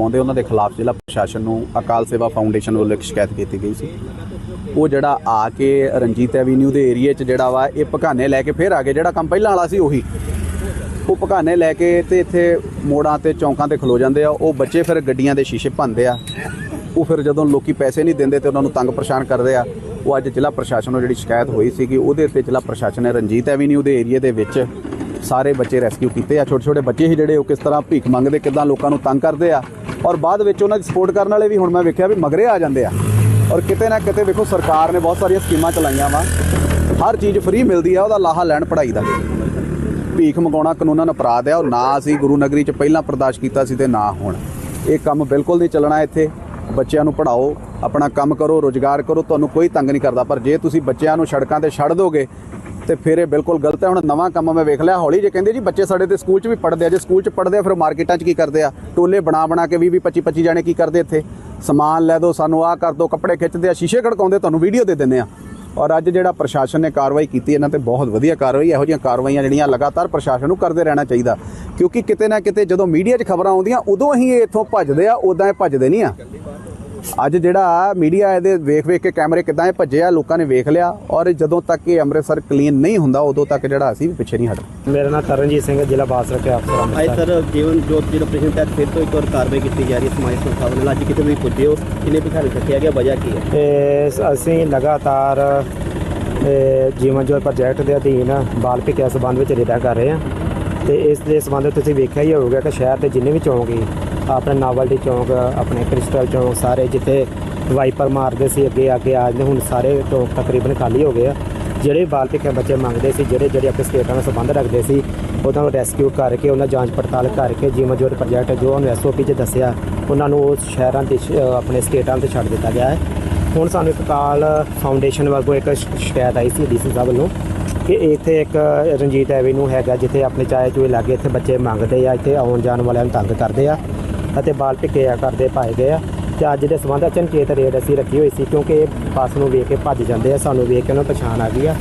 ਆਉਂਦੇ ਉਹਨਾਂ ਦੇ ਖਿਲਾਫ ਜ਼ਿਲ੍ਹਾ ਪ੍ਰਸ਼ਾਸਨ ਨੂੰ ਅਕਾਲ ਸੇਵਾ ਫਾਊਂਡੇਸ਼ਨ ਵੱਲੋਂ ਇੱਕ ਸ਼ਿਕਾਇਤ ਕੀਤੀ ਗਈ ਸੀ। ਉਹ ਜਿਹੜਾ ਆ ਕੇ ਰਣਜੀਤ ਐਵੀਨਿਊ ਦੇ ਏਰੀਏ 'ਚ ਜਿਹੜਾ ਵਾ, ਇਹ ਭਕਾਨੇ ਲੈ ਕੇ ਫਿਰ ਆ ਗਏ। ਜਿਹੜਾ ਕੰਮ ਪਹਿਲਾਂ ਵਾਲਾ ਸੀ ਉਹੀ। ਉਹ ਭਕਾਨੇ ਲੈ ਕੇ ਤੇ ਇੱਥੇ ਮੋੜਾਂ ਤੇ ਚੌਂਕਾਂ ਤੇ ਖਲੋ ਜਾਂਦੇ ਆ। ਉਹ ਬੱਚੇ ਫਿਰ ਗੱਡੀਆਂ ਦੇ ਸ਼ੀਸ਼ੇ ਭੰਨਦੇ ਆ। ਉਹ ਫਿਰ ਜਦੋਂ ਲੋਕੀ ਪੈਸੇ ਨਹੀਂ ਦਿੰਦੇ ਤੇ ਉਹਨਾਂ ਨੂੰ ਤੰਗ ਪਰੇਸ਼ਾਨ ਕਰਦੇ ਆ। ਉਹ ਅੱਜ ਜ਼ਿਲ੍ਹਾ ਪ੍ਰਸ਼ਾਸਨ ਨੂੰ ਜਿਹੜੀ ਸ਼ਿਕਾਇਤ ਹੋਈ ਸੀਗੀ, ਉਹਦੇ ਉੱਤੇ ਜ਼ਿਲ੍ਹਾ ਪ੍ਰਸ਼ਾਸਨ ਨੇ ਰਣਜੀਤ ਐਵੀਨਿਊ ਦੇ ਏਰੀਏ ਦੇ ਵਿੱਚ ਸਾਰੇ ਬੱਚੇ ਰੈਸਕਿਊ ਕੀਤੇ ਆ। ਛੋਟੇ ਛੋਟੇ ਬੱਚੇ ਸੀ ਜਿਹੜੇ ਉਹ ਕਿਸ ਤਰ੍ਹਾਂ ਭੀਖ ਮੰਗਦੇ, ਕਿਦਾਂ ਲੋਕਾਂ ਨੂੰ ਤੰਗ ਕਰਦੇ ਆ। ਔਰ ਬਾਅਦ ਵਿੱਚ ਉਹਨਾਂ ਦੀ ਸਪੋਰਟ ਕਰਨ ਵਾਲੇ ਵੀ ਹੁਣ ਮੈਂ ਵੇਖਿਆ ਵੀ ਮਗਰੇ ਆ ਜਾਂਦੇ ਆ। ਔਰ ਕਿਤੇ ਨਾ ਕਿਤੇ ਵੇਖੋ ਸਰਕਾਰ ਨੇ ਬਹੁਤ ਸਾਰੀਆਂ ਸਕੀਮਾਂ ਚਲਾਈਆਂ ਵਾ। ਹਰ ਚੀਜ਼ ਫ੍ਰੀ ਮਿਲਦੀ ਆ, ਉਹਦਾ ਲਾਹਾ ਲੈਣ ਪੜ੍ਹਾਈ ਦਾ। ਭੀਖ ਮੰਗਾਉਣਾ ਕਾਨੂੰਨਨ ਅਪਰਾਧ ਹੈ ਉਹ ਨਾ ਅਸੀਂ ਗੁਰੂ ਨਗਰੀ 'ਚ ਪਹਿਲਾਂ ਬਰਦਾਸ਼ਤ ਕੀਤਾ ਸੀ ਤੇ ਨਾ ਹੁਣ। ਇਹ ਕੰਮ ਬਿਲਕੁਲ ਨਹੀਂ ਚੱਲਣਾ ਇੱਥੇ। ਬੱਚਿਆਂ ਨੂੰ ਪੜ੍ਹਾਓ, ਆਪਣਾ ਕੰਮ ਕਰੋ, ਰੋਜ਼ਗਾਰ ਕਰੋ, ਤੁਹਾਨੂੰ ਕੋਈ ਤੰਗ ਨਹੀਂ ਕਰਦਾ। ਪਰ ਜੇ ਤੁਸੀਂ ਬੱਚਿਆਂ ਨੂੰ ਸੜਕਾਂ ਤੇ ਛੱਡ ਦੋਗੇ ਤੇ ਫਿਰ ਇਹ ਬਿਲਕੁਲ ਗਲਤ ਹੈ। ਹੁਣ ਨਵਾਂ ਕੰਮ ਮੈਂ ਵੇਖ ਲਿਆ। ਹੌਲੀ ਜੇ ਕਹਿੰਦੇ ਜੀ, ਬੱਚੇ ਸਾਡੇ ਤੇ ਸਕੂਲ 'ਚ ਵੀ ਪੜ੍ਹਦੇ ਆ। ਜੇ ਸਕੂਲ 'ਚ ਪੜ੍ਹਦੇ ਆ, ਫਿਰ ਮਾਰਕੀਟਾਂ 'ਚ ਕੀ ਕਰਦੇ ਆ? ਟੋਲੇ ਬਣਾ ਬਣਾ ਕੇ 20 25 25 ਜਾਣੇ ਕੀ ਕਰਦੇ ਇੱਥੇ? ਸਮਾਨ ਲੈ ਦਿਓ ਸਾਨੂੰ ਆਹ ਕਰ ਦਿਓ ਕੱਪੜੇ ਖਿੱਚਦੇ ਆ, ਸ਼ੀਸ਼ੇ ਖੜਕਾਉਂਦੇ ਤੁਹਾਨੂੰ ਵੀਡੀਓ ਦੇ ਦਿੰਦੇ ਆ। ਔਰ ਅੱਜ ਜਿਹੜਾ ਪ੍ਰਸ਼ਾਸਨ ਨੇ ਕਾਰਵਾਈ ਕੀਤੀ, ਇਹਨਾਂ ਤੇ ਬਹੁਤ ਵਧੀਆ ਕਾਰਵਾਈ, ਇਹੋ ਜਿਹੀਆਂ ਕਾਰਵਾਈਆਂ ਜਿਹੜੀਆਂ ਲਗਾਤਾਰ ਪ੍ਰਸ਼ਾਸਨ ਨੂੰ ਕਰਦੇ ਰਹਿਣਾ ਚਾਹੀਦਾ। ਕਿਉਂਕਿ ਕਿਤੇ ਨਾ ਕਿਤੇ ਜਦੋਂ ਮੀਡੀਆ 'ਚ ਖਬਰਾਂ ਆਉਂਦੀਆਂ, ਉਦੋਂ ਹੀ ਇਹ ਇੱਥੋਂ ਭੱਜਦੇ ਆ ਉਦਾਂ ਇਹ ਭੱਜਦੇ ਨਹੀਂ ਆ। ਅੱਜ ਜਿਹੜਾ ਮੀਡੀਆ ਇਹਦੇ ਵੇਖ ਵੇਖ ਕੇ ਕੈਮਰੇ ਕਿਦਾਂ ਇਹ ਭੱਜੇ ਆ ਲੋਕਾਂ ਨੇ ਵੇਖ ਲਿਆ ਔਰ ਜਦੋਂ ਤੱਕ ਇਹ ਅੰਮ੍ਰਿਤਸਰ ਕਲੀਨ ਨਹੀਂ ਹੁੰਦਾ ਉਦੋਂ ਤੱਕ ਜਿਹੜਾ ਅਸੀਂ ਵੀ ਪਿੱਛੇ ਨਹੀਂ ਹਟਦੇ ਮੇਰਾ ਨਾਮ ਤਰਨਜੀਤ ਸਿੰਘ ਹੈ, ਜ਼ਿਲ੍ਹਾ ਬਾਸ ਰੱਖਿਆ ਅਫਸਰ ਅੰਮ੍ਰਿਤਸਰ। ਸਰ ਜੀਵਨ ਜੋਤ ਜੀ ਆਪਰੇਸ਼ਨ ਤਹਿਤ ਫਿਰ ਤੋਂ ਇੱਕ ਵਾਰ ਕਾਰਵਾਈ ਕੀਤੀ ਜਾ ਰਹੀ ਹੈ ਸਮਾਜ ਸੰਸਥਾ ਵੱਲੋਂ। ਅੱਜ ਕਿਤੇ ਵੀ ਪੁੱਜੇ ਹੋ ਕਿੰਨੇ ਭਿਖਾਰੀ ਰੱਖਿਆ ਗਿਆ ਵਜ੍ਹਾ ਕੀ ਹੈ? ਤੇ ਅਸੀਂ ਲਗਾਤਾਰ ਜੀਵਨ ਜੋਤ ਪ੍ਰੋਜੈਕਟ ਦੇ ਅਧੀਨ ਬਾਲ ਭਿੱਖਿਆ ਸਬੰਧ ਵਿੱਚ ਰੇਡਾ ਕਰ ਰਹੇ ਹਾਂ। ਤੇ ਇਸ ਦੇ ਸੰਬੰਧ ਤੁਸੀਂ ਵੇਖਿਆ ਹੀ ਹੋਊਗਾ ਕਿ ਸ਼ਹਿਰ ਦੇ ਜਿੰਨੇ ਵੀ ਚੌਂਕ ਸੀ, ਆਪਣੇ ਨਾਵਲਟੀ ਚੌਂਕ, ਆਪਣੇ ਕ੍ਰਿਸਟਲ ਚੌਂਕ, ਸਾਰੇ ਜਿੱਥੇ ਵਾਈਪਰ ਮਾਰਦੇ ਸੀ, ਅੱਗੇ ਅੱਗੇ ਆ ਜਾਂਦੇ, ਹੁਣ ਸਾਰੇ ਚੌਂਕ ਤਕਰੀਬਨ ਖਾਲੀ ਹੋ ਗਏ ਆ। ਜਿਹੜੇ ਬਾਲ ਭਿੱਖਿਆ ਬੱਚੇ ਮੰਗਦੇ ਸੀ, ਜਿਹੜੇ ਜਿਹੜੇ ਆਪਣੇ ਸਟੇਟਾਂ ਨਾਲ ਸੰਬੰਧ ਰੱਖਦੇ ਸੀ, ਉਹਨਾਂ ਨੂੰ ਰੈਸਕਿਊ ਕਰਕੇ, ਉਹਨਾਂ ਜਾਂਚ ਪੜਤਾਲ ਕਰਕੇ, ਜੀਵਨ ਜੋਤ ਪ੍ਰੋਜੈਕਟ ਜੋ ਉਹਨੂੰ ਐਸਓਪੀ 'ਚ ਦੱਸਿਆ, ਉਹਨਾਂ ਨੂੰ ਉਸ ਸ਼ਹਿਰਾਂ ਤੇ ਸ਼- ਆਪਣੇ ਸਟੇਟਾਂ ਤੇ ਛੱਡ ਦਿੱਤਾ ਗਿਆ ਹੈ। ਹੁਣ ਸਾਨੂੰ ਇੱਕ ਕਾਲ ਫਾਊਂਡੇਸ਼ਨ ਵੱਲੋਂ ਇੱਕ ਸ਼ਿਕਾਇਤ ਆਈ ਸੀ ਡੀਸੀ ਸਾਹਿਬ ਵੱਲੋਂ। ਕਿ ਇੱਥੇ ਇੱਕ ਰਣਜੀਤ ਐਵੇਨਿਊ ਹੈਗਾ ਜਿੱਥੇ ਆਪਣੇ ਚਾਏ ਚੂਏ ਲਾਗੇ ਇੱਥੇ ਬੱਚੇ ਮੰਗਦੇ ਆ, ਇੱਥੇ ਆਉਣ ਜਾਣ ਵਾਲਿਆਂ ਨੂੰ ਤੰਗ ਕਰਦੇ ਆ ਅਤੇ ਬਾਲ ਭਿੱਕੇ ਕਰਦੇ ਪਾਏ ਗਏ ਆ। ਤੇ ਅੱਜ ਦੇ ਸਬੰਧ ਵਿੱਚ ਅਚਨਚੇਤ ਰੇਡ ਅਸੀਂ ਰੱਖੀ ਹੋਈ ਸੀ ਕਿਉਂਕਿ ਇਹ ਬੱਸ ਨੂੰ ਵੇਖ ਕੇ ਭੱਜ ਜਾਂਦੇ ਆ, ਸਾਨੂੰ ਵੇਖ ਕੇ ਉਹਨਾਂ ਨੂੰ ਪਛਾਣ ਆ ਗਈ ਆ।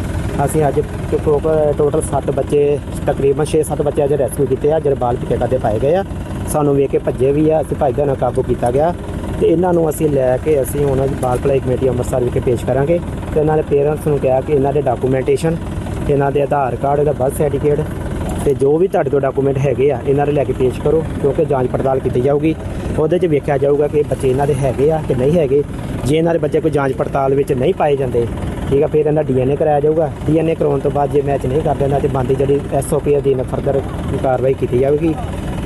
ਅਸੀਂ ਅੱਜ ਟੋਟਲ ਟੋਟਲ 7 ਬੱਚੇ, ਤਕਰੀਬਨ 6-7 ਬੱਚੇ ਅੱਜ ਰੈਸਕਿਊ ਕੀਤੇ ਆ ਜਿਹੜੇ ਬਾਲ ਭਿੱਕੇ ਕਰਦੇ ਪਾਏ ਗਏ ਆ। ਸਾਨੂੰ ਵੇਖ ਕੇ ਭੱਜੇ ਵੀ ਆ, ਅਸੀਂ ਭੱਜਦੇ ਨਾਲ ਕਾਬੂ ਕੀਤਾ ਗਿਆ। ਤੇ ਇਹਨਾਂ ਨੂੰ ਅਸੀਂ ਲੈ ਕੇ ਅਸੀਂ ਹੁਣ ਬਾਲ ਭਲਾਈ ਕਮੇਟੀ ਅੰਮ੍ਰਿਤਸਰ ਵਿਖੇ ਪੇਸ਼ ਕਰਾਂਗੇ। ਤੇ ਇਹਨਾਂ ਦੇ ਪੇਰੈਂਟਸ ਨੂੰ ਕਿਹਾ ਕਿ ਇਹਨਾਂ ਦੇ ਡਾਕੂਮੈਂਟੇਸ਼ਨ ਇਹਨਾਂ ਦੇ ਆਧਾਰ ਕਾਰਡ, ਇਹਦਾ ਬਰਥ ਸਰਟੀਫਿਕੇਟ ਤੇ ਜੋ ਵੀ ਤੁਹਾਡੇ ਕੋਲ ਡਾਕੂਮੈਂਟ ਹੈਗੇ ਆ, ਇਹਨਾਂ ਦੇ ਲੈ ਕੇ ਪੇਸ਼ ਕਰੋ, ਕਿਉਂਕਿ ਜਾਂਚ ਪੜਤਾਲ ਕੀਤੀ ਜਾਊਗੀ। ਉਹਦੇ 'ਚ ਵੇਖਿਆ ਜਾਊਗਾ ਕਿ ਬੱਚੇ ਇਹਨਾਂ ਦੇ ਹੈਗੇ ਆ ਕਿ ਨਹੀਂ ਹੈਗੇ। ਜੇ ਇਹਨਾਂ ਦੇ ਬੱਚੇ ਕੋਈ ਜਾਂਚ ਪੜਤਾਲ ਵਿੱਚ ਨਹੀਂ ਪਾਏ ਜਾਂਦੇ, ਠੀਕ ਆ, ਫਿਰ ਇਹਨਾਂ ਡੀਐਨਏ ਕਰਾਇਆ ਜਾਊਗਾ। ਡੀਐਨਏ ਕਰਾਉਣ ਤੋਂ ਬਾਅਦ ਜੇ ਮੈਚ ਨਹੀਂ ਕਰਦੇ ਇਹਨਾਂ ਤੇ ਬੰਦੀ ਜਿਹੜੀ ਐਸਓਪੀ ਅਧੀਨ ਫਰਦਰ ਕਾਰਵਾਈ ਕੀਤੀ ਜਾਵੇਗੀ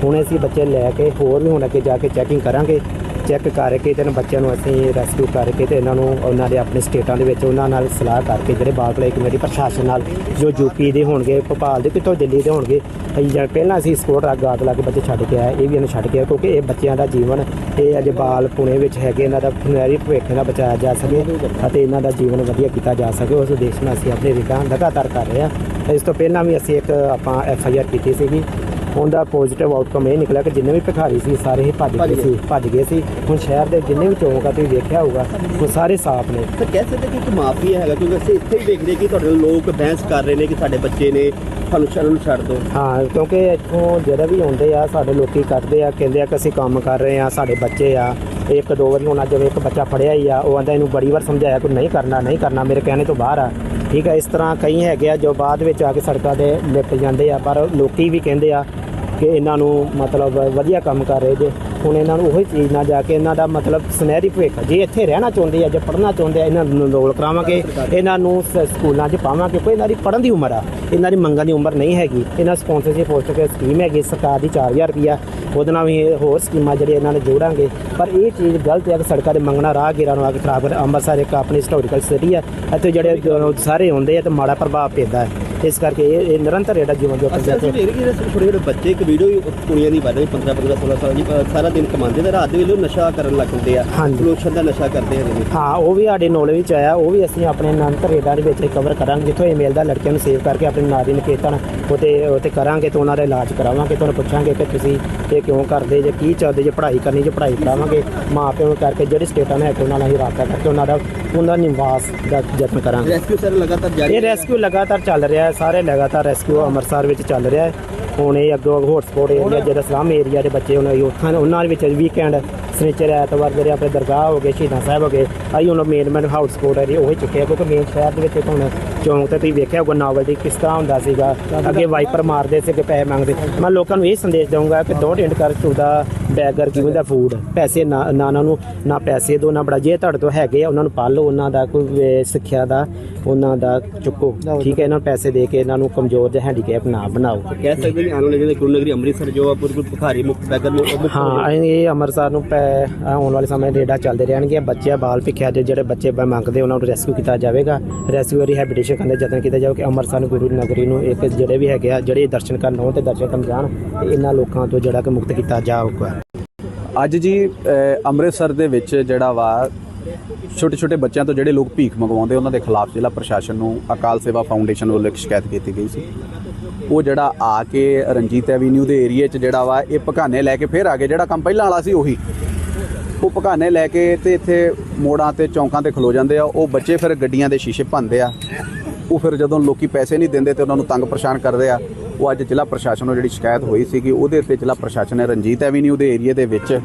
ਹੁਣ ਅਸੀਂ ਬੱਚੇ ਲੈ ਕੇ ਹੋਰ ਵੀ ਹੁਣ ਅੱਗੇ ਜਾ ਕੇ ਚੈਕਿੰਗ ਕਰਾਂਗੇ। ਚੈੱਕ ਕਰਕੇ ਤੇ ਇਹਨਾਂ ਬੱਚਿਆਂ ਨੂੰ ਅਸੀਂ ਰੈਸਕਿਊ ਕਰਕੇ ਤੇ ਇਹਨਾਂ ਨੂੰ ਉਹਨਾਂ ਦੇ ਆਪਣੇ ਸਟੇਟਾਂ ਦੇ ਵਿੱਚ ਉਹਨਾਂ ਨਾਲ ਸਲਾਹ ਕਰਕੇ ਜਿਹੜੇ ਬਾਲ ਭਲਾਈ ਕਮੇਟੀ ਪ੍ਰਸ਼ਾਸਨ ਨਾਲ, ਜੋ ਯੂਪੀ ਦੇ ਹੋਣਗੇ, ਭੋਪਾਲ ਦੇ ਕਿਤੋਂ ਦਿੱਲੀ ਦੇ ਹੋਣਗੇ, ਅਸੀਂ ਜਾਂ ਪਹਿਲਾਂ ਅਸੀਂ ਸਪੋਰਟ ਆ ਗਾਰਡ ਲਾ ਕੇ ਬੱਚੇ ਛੱਡ ਕੇ ਆਏ, ਇਹ ਵੀ ਇਹਨੂੰ ਛੱਡ ਕੇ ਆਏ, ਕਿਉਂਕਿ ਇਹ ਬੱਚਿਆਂ ਦਾ ਜੀਵਨ, ਇਹ ਅਜੇ ਬਾਲ ਪੁਣੇ ਵਿੱਚ ਹੈਗੇ, ਇਹਨਾਂ ਦਾ ਸੁਨਹਿਰੀ ਭਵਿੱਖ ਨਾਲ ਬਚਾਇਆ ਜਾ ਸਕੇ ਅਤੇ ਇਹਨਾਂ ਦਾ ਜੀਵਨ ਵਧੀਆ ਕੀਤਾ ਜਾ ਸਕੇ, ਉਸ ਉਦੇਸ਼ ਨਾਲ ਅਸੀਂ ਆਪਣੇ ਰਿਟਾਂ ਲਗਾਤਾਰ ਕਰ ਰਹੇ ਹਾਂ। ਇਸ ਤੋਂ ਪਹਿਲਾਂ ਵੀ ਅਸੀਂ ਇੱਕ ਆਪਾਂ ਐਫ ਆਈ ਆਰ ਕੀਤੀ ਸੀਗੀ ਉਹਦਾ ਪੋਜ਼ਿਟਿਵ ਆਊਟਕਮ ਇਹ ਨਿਕਲਿਆ ਕਿ ਜਿੰਨੇ ਵੀ ਭਿਖਾਰੀ ਸੀ ਸਾਰੇ ਹੀ ਭੱਜ ਗਏ ਸੀ ਭੱਜ ਗਏ ਸੀ। ਹੁਣ ਸ਼ਹਿਰ ਦੇ ਜਿੰਨੇ ਵੀ ਚੌਂਕ ਆ ਤੁਸੀਂ ਵੇਖਿਆ ਹੋਊਗਾ ਉਹ ਸਾਰੇ ਸਾਫ਼ ਨੇ। ਤਾਂ ਕਹਿ ਸਕਦੇ ਕਿ ਇੱਕ ਮਾਫੀਆ ਹੈਗਾ ਕਿਉਂਕਿ ਅਸੀਂ ਇੱਥੇ ਹੀ ਦੇਖਦੇ ਕਿ ਤੁਹਾਡੇ ਲੋਕ ਬਹਿਸ ਕਰ ਰਹੇ ਨੇ ਕਿ ਸਾਡੇ ਬੱਚੇ ਨੇ ਸਾਨੂੰ ਸ਼ਰਨ ਛੱਡ ਦਿਓ। ਹਾਂ ਕਿਉਂਕਿ ਇੱਥੋਂ ਜਿਹੜੇ ਵੀ ਆਉਂਦੇ ਆ ਸਾਡੇ ਲੋਕੀ ਕੱਢਦੇ ਆ ਕਹਿੰਦੇ ਆ ਕਿ ਅਸੀਂ ਕੰਮ ਕਰ ਰਹੇ ਆ ਸਾਡੇ ਬੱਚੇ ਆ। ਇੱਕ ਦੋ ਵਾਰੀ ਹੁਣ ਜਿਵੇਂ ਇੱਕ ਬੱਚਾ ਫੜਿਆ ਹੀ ਆ ਉਹ ਆਂਦਾ ਇਹਨੂੰ ਬੜੀ ਵਾਰ ਸਮਝਾਇਆ ਕਿ ਨਹੀਂ ਕਰਨਾ ਨਹੀਂ ਕਰਨਾ ਮੇਰੇ ਕਹਿਣੇ ਤੋਂ ਬਾਹਰ ਆ। ਠੀਕ ਆ ਇਸ ਤਰ੍ਹਾਂ ਕਈ ਹੈਗੇ ਆ ਜੋ ਬਾਅਦ ਵਿੱਚ ਆ ਕੇ ਸੜਕਾਂ ਤੇ ਲਿਪਟ ਜਾਂਦੇ ਆ ਪਰ ਲੋਕੀ ਵੀ ਕਹਿੰਦੇ ਆ ਕਿ ਇਹਨਾਂ ਨੂੰ ਮਤਲਬ ਵਧੀਆ ਕੰਮ ਕਰ ਰਹੇ ਜੇ। ਹੁਣ ਇਹਨਾਂ ਨੂੰ ਉਹੀ ਚੀਜ਼ ਨਾਲ ਜਾ ਕੇ ਇਹਨਾਂ ਦਾ ਮਤਲਬ ਸੁਨਹਿਰੀ ਭਵਿੱਖ ਜੇ ਇੱਥੇ ਰਹਿਣਾ ਚਾਹੁੰਦੇ ਆ, ਜੇ ਪੜ੍ਹਨਾ ਚਾਹੁੰਦੇ ਆ, ਇਹਨਾਂ ਨੂੰ ਰੋਲ ਕਰਾਵਾਂਗੇ, ਇਹਨਾਂ ਨੂੰ ਸ- ਸਕੂਲਾਂ 'ਚ ਪਾਵਾਂਗੇ, ਕੋਈ ਇਹਨਾਂ ਦੀ ਪੜ੍ਹਨ ਦੀ ਉਮਰ ਆ। ਇਹਨਾਂ ਦੀ ਮੰਗਣ ਦੀ ਉਮਰ ਨਹੀਂ ਹੈਗੀ। ਇਹਨਾਂ ਸਪਾਂਸਰਸ਼ਿਪ ਹੋ ਕੇ ਸਕੀਮ ਹੈਗੀ, ਸਰਕਾਰ ਦੀ 4000 ਰੁਪਿਆ ਉਹਦੇ ਨਾਲ ਵੀ ਇਹ ਹੋਰ ਸਕੀਮਾਂ ਜਿਹੜੀਆਂ ਇਹਨਾਂ ਨੇ ਜੋੜਾਂਗੇ। ਪਰ ਇਹ ਚੀਜ਼ ਗਲਤ ਹੈ ਕਿ ਸੜਕਾਂ ਦੇ ਮੰਗਣਾ ਰਾਹਗੀਰਾਂ ਨੂੰ ਆ ਕੇ ਖਰਾਬ ਕਰ ਅੰਮ੍ਰਿਤਸਰ ਇੱਕ ਆਪਣੀ ਹਿਸਟੋਰੀਕਲ ਸਿਟੀ ਹੈ ਇੱਥੇ ਜਿਹੜੇ ਜੋ ਸਾਰੇ ਆਉਂਦੇ ਆ, ਤੇ ਮਾੜਾ ਪ੍ਰਭਾਵ ਪੈਂਦਾ ਹੈ। ਇਸ ਕਰਕੇ ਇਹ ਇਹ ਨਿਰੰਤਰ ਜਿਹੜਾ ਜੀਵਨ ਜੋ ਅਸੀਂ ਅਸੀਂ ਦੇਖ ਰਹੇ ਛੋਟੇ ਛੋਟੇ ਬੱਚੇ ਇੱਕ ਵੀਡੀਓ ਕੁੜੀਆਂ ਦੀ ਵੱਧ 15 15 16 ਸਾਲ ਦੀ ਸਾਰਾ ਦਿਨ ਕਮਾਉਂਦੇ ਤੇ ਰਾਤ ਦੇ ਵੇਲੇ ਉਹ ਨਸ਼ਾ ਕਰਨ ਲੱਗ ਜਾਂਦੇ ਆ। ਹਾਂਜੀ। ਲੋਸ਼ਨ ਦਾ ਨਸ਼ਾ ਕਰਦੇ ਹੈਗੇ ਨੇ ਹਾਂ ਉਹ ਵੀ ਸਾਡੇ ਨੌਲੇਜ ਵਿੱਚ ਆਇਆ ਉਹ ਵੀ ਅਸੀਂ ਆਪਣੇ ਨੰਤ ਰੇਡਾਂ ਦੇ ਵਿੱਚ ਕਵਰ ਕਰਾਂਗੇ ਜਿੱਥੋਂ ਇਹ ਮਿਲਦਾ ਲੜਕਿਆਂ ਨੂੰ ਸੇਵ ਕਰਕੇ ਆਪਣੇ ਨਾਰੀ ਨਿਕੇਤਨ ਉਤੇ ਉਤੇ ਕਰਾਂਗੇ ਤੇ ਉਹਨਾਂ ਦਾ ਇਲਾਜ ਕਰਾਵਾਂਗੇ ਤੁਹਾਨੂੰ ਪੁੱਛਾਂਗੇ ਕਿ ਤੁਸੀਂ ਇਹ ਕਿਉਂ ਕਰਦੇ ਜੇ ਕੀ ਚਾਹਦੇ ਜੇ ਪੜ੍ਹਾਈ ਕਰਨੀ ਜੇ ਪੜ੍ਹਾਈ ਕਰਾਵਾਂਗੇ ਮਾਂ ਪਿਓ ਨੂੰ ਕਰਕੇ ਜਿਹੜੇ ਸਟੇਟਾਂ ਨੇ ਉਹਨਾਂ ਨਾਲ ਹੀ ਰਾਬਤਾ ਕਰਕੇ ਉਹਨਾਂ ਦਾ ਉਹਨਾਂ ਨਿਵਾਸ ਦਾ ਯਤਨ ਕਰਾਂਗੇ। ਰੈਸਕਿਊ ਸਰ ਲਗਾਤਾਰ ਜਾਰੀ ਇਹ ਰੈਸਕਿਊ ਲਗਾਤਾਰ ਚੱਲ ਰਿਹਾ ਹੈ ਸਾਰੇ ਲਗਾਤਾਰ ਰੈਸਕਿਊ ਅੰਮ੍ਰਿਤਸਰ ਵਿੱਚ ਚੱਲ ਰਿਹਾ ਹੈ। ਹੁਣ ਇਹ ਅੱਗੋਂ ਹੌਟਸਪੌਟ ਏਰੀਆ ਜਿਹੜਾ ਸਲਮ ਏਰੀਆ ਦੇ ਬੱਚੇ ਉਹਨਾਂ ਦੀ ਉੱਥਾਂ ਉਹਨਾਂ ਦੇ ਵਿੱਚ ਵੀਕਐਂਡ ਸਨੀਚਰ ਐਤਵਾਰ ਜਿਹੜੇ ਆਪਣੇ ਦਰਗਾਹ ਹੋ ਗਏ ਸ਼ਹੀਦਾਂ ਸਾਹਿਬ ਹੋ ਗਏ ਆਈ ਹੁਣ ਮੇਨ ਮੇਨ ਹੌਟਸਪੌਟ ਏਰੀਆ ਉਹ ਹੀ ਚੁੱਕਿਆ ਕਿਉਂਕਿ ਮੇਨ ਸ਼ਹਿਰ ਦੇ ਵਿੱਚ ਹੁਣ ਚੌਂਕ ਤੇ ਤੁਸੀਂ ਵੇਖਿਆ ਹੋਊਗਾ ਨਾਵਲਟੀ ਕਿਸ ਤਰ੍ਹਾਂ ਹੁੰਦਾ ਸੀਗਾ ਅੱਗੇ ਵਾਈਪਰ ਮਾਰਦੇ ਸੀ ਅੱਗੇ ਪੈਸੇ ਮੰਗਦੇ। ਮੈਂ ਲੋਕਾਂ ਨੂੰ ਇਹ ਸੰਦੇਸ਼ ਦਊਂਗਾ ਕਿ ਡੋਂਟ ਇੰਡ ਕਰ to the beggar giving the food ਪੈਸੇ ਨਾ ਨਾ ਨੂੰ ਨਾ ਪੈਸੇ ਦੋ ਨਾ ਬੜਾ ਜੇ ਤੁਹਾਡੇ ਤੋਂ ਹੈਗੇ ਆ ਉਹਨਾਂ ਨੂੰ ਪਾਲੋ ਉਹਨਾਂ ਦਾ ਕੋਈ ਸਿੱਖਿਆ ਦਾ ਉਹਨਾਂ ਦਾ ਚੁੱਕੋ ਠੀਕ ਹੈ ਇਹਨਾਂ ਨੂੰ ਪੈਸੇ ਦੇ ਕੇ ਇਹਨਾਂ ਨੂੰ ਕਮਜ਼ੋਰ ਜਾਂ ਹੈਂਡੀਕੈਪ ਨਾ ਬਣਾਓ। ਕਹਿ ਸਕਦੇ ਨੇ ਆਉਣ ਵਾਲੇ ਜਿਹੜੇ ਗੁਰੂ ਨਗਰੀ ਅੰਮ੍ਰਿਤਸਰ ਜੋ ਆ ਬਿਲਕੁਲ ਭਿਖਾਰੀ ਮੁਕਤ ਬੈਗਰ ਨੂੰ ਹੋ ਹਾਂ। ਇਹ ਅੰਮ੍ਰਿਤਸਰ ਨੂੰ ਪੈ ਆਉਣ ਵਾਲੇ ਸਮੇਂ ਰੇਡਾ ਚੱਲਦੇ ਰਹਿਣਗੇ। ਬੱਚਿਆਂ ਬਾਲ ਭਿੱਖਿਆ ਦੇ ਜਿਹੜੇ ਬੱਚੇ ਮੰਗਦੇ, ਉਹਨਾਂ ਨੂੰ ਰੈਸਕਿਊ ਕੀਤਾ ਜਾਵੇਗਾ। ਰੈਸਕਿਊ ਰਿਹੈਬਿਲਿਟੇਸ਼ਨ ਕਰਨ ਦਾ ਯਤਨ ਕੀਤਾ ਜਾਵੇ ਕਿ ਅੰਮ੍ਰਿਤਸਰ ਨੂੰ, ਗੁਰੂ ਨਗਰੀ ਨੂੰ ਇੱਕ ਜਿਹੜੇ ਵੀ ਹੈਗੇ ਆ, ਜਿਹੜੇ ਦਰਸ਼ਨ ਕਰਨ ਆਉਣ ਤੇ ਦਰਸ਼ਨ ਕਰਨ ਜਾਣ, ਤੇ ਇਹਨਾਂ ਲੋਕਾਂ ਤੋਂ ਜਿਹੜਾ ਕਿ ਮੁਕਤ ਕੀਤਾ ਜਾਊਗਾ। ਅੱਜ ਜੀ ਅੰਮ੍ਰਿਤਸਰ ਦੇ ਵਿੱਚ ਜਿਹੜਾ ਵਾ ਛੋਟੇ ਛੋਟੇ ਬੱਚਿਆਂ ਤੋਂ ਜਿਹੜੇ ਲੋਕ ਭੀਖ ਮੰਗਵਾਉਂਦੇ, ਉਹਨਾਂ ਦੇ ਖਿਲਾਫ ਜ਼ਿਲ੍ਹਾ ਪ੍ਰਸ਼ਾਸਨ ਨੂੰ ਅਕਾਲ ਸੇਵਾ ਫਾਊਂਡੇਸ਼ਨ ਵੱਲੋਂ ਇੱਕ ਸ਼ਿਕਾਇਤ ਕੀਤੀ ਗਈ ਸੀ। ਉਹ ਜਿਹੜਾ ਆ ਕੇ ਰਣਜੀਤ ਐਵੀਨਿਊ ਦੇ ਏਰੀਏ 'ਚ ਜਿਹੜਾ ਵਾ, ਇਹ ਪਕਾਨੇ ਲੈ ਕੇ ਫੇਰ ਆ ਗਏ। ਜਿਹੜਾ ਕੰਮ ਪਹਿਲਾਂ ਵਾਲਾ ਸੀ, ਉਹੀ। ਉਹ ਪਕਾਨੇ ਲੈ ਕੇ ਤੇ ਇੱਥੇ ਮੋੜਾਂ ਤੇ ਚੌਂਕਾਂ ਤੇ ਖਲੋ ਜਾਂਦੇ ਆ। ਉਹ ਬੱਚੇ ਫਿਰ ਗੱਡੀਆਂ ਦੇ ਸ਼ੀਸ਼ੇ ਭੰਨਦੇ ਆ। ਉਹ ਫਿਰ ਜਦੋਂ ਲੋਕੀ ਪੈਸੇ ਨਹੀਂ ਦਿੰਦੇ ਤੇ ਉਹਨਾਂ ਨੂੰ ਤੰਗ ਪਰੇਸ਼ਾਨ ਕਰਦੇ ਆ। ਉਹ ਅੱਜ ਜ਼ਿਲ੍ਹਾ ਪ੍ਰਸ਼ਾਸਨ ਨੂੰ ਜਿਹੜੀ ਸ਼ਿਕਾਇਤ ਹੋਈ ਸੀ ਕਿ ਉਹਦੇ ਉੱਤੇ ਜ਼ਿਲ੍ਹਾ ਪ੍ਰਸ਼ਾਸਨ ਨੇ ਰਣਜੀਤ ਐਵੀਨਿਊ ਦੇ ਏਰੀਏ ਦੇ ਵਿੱਚ।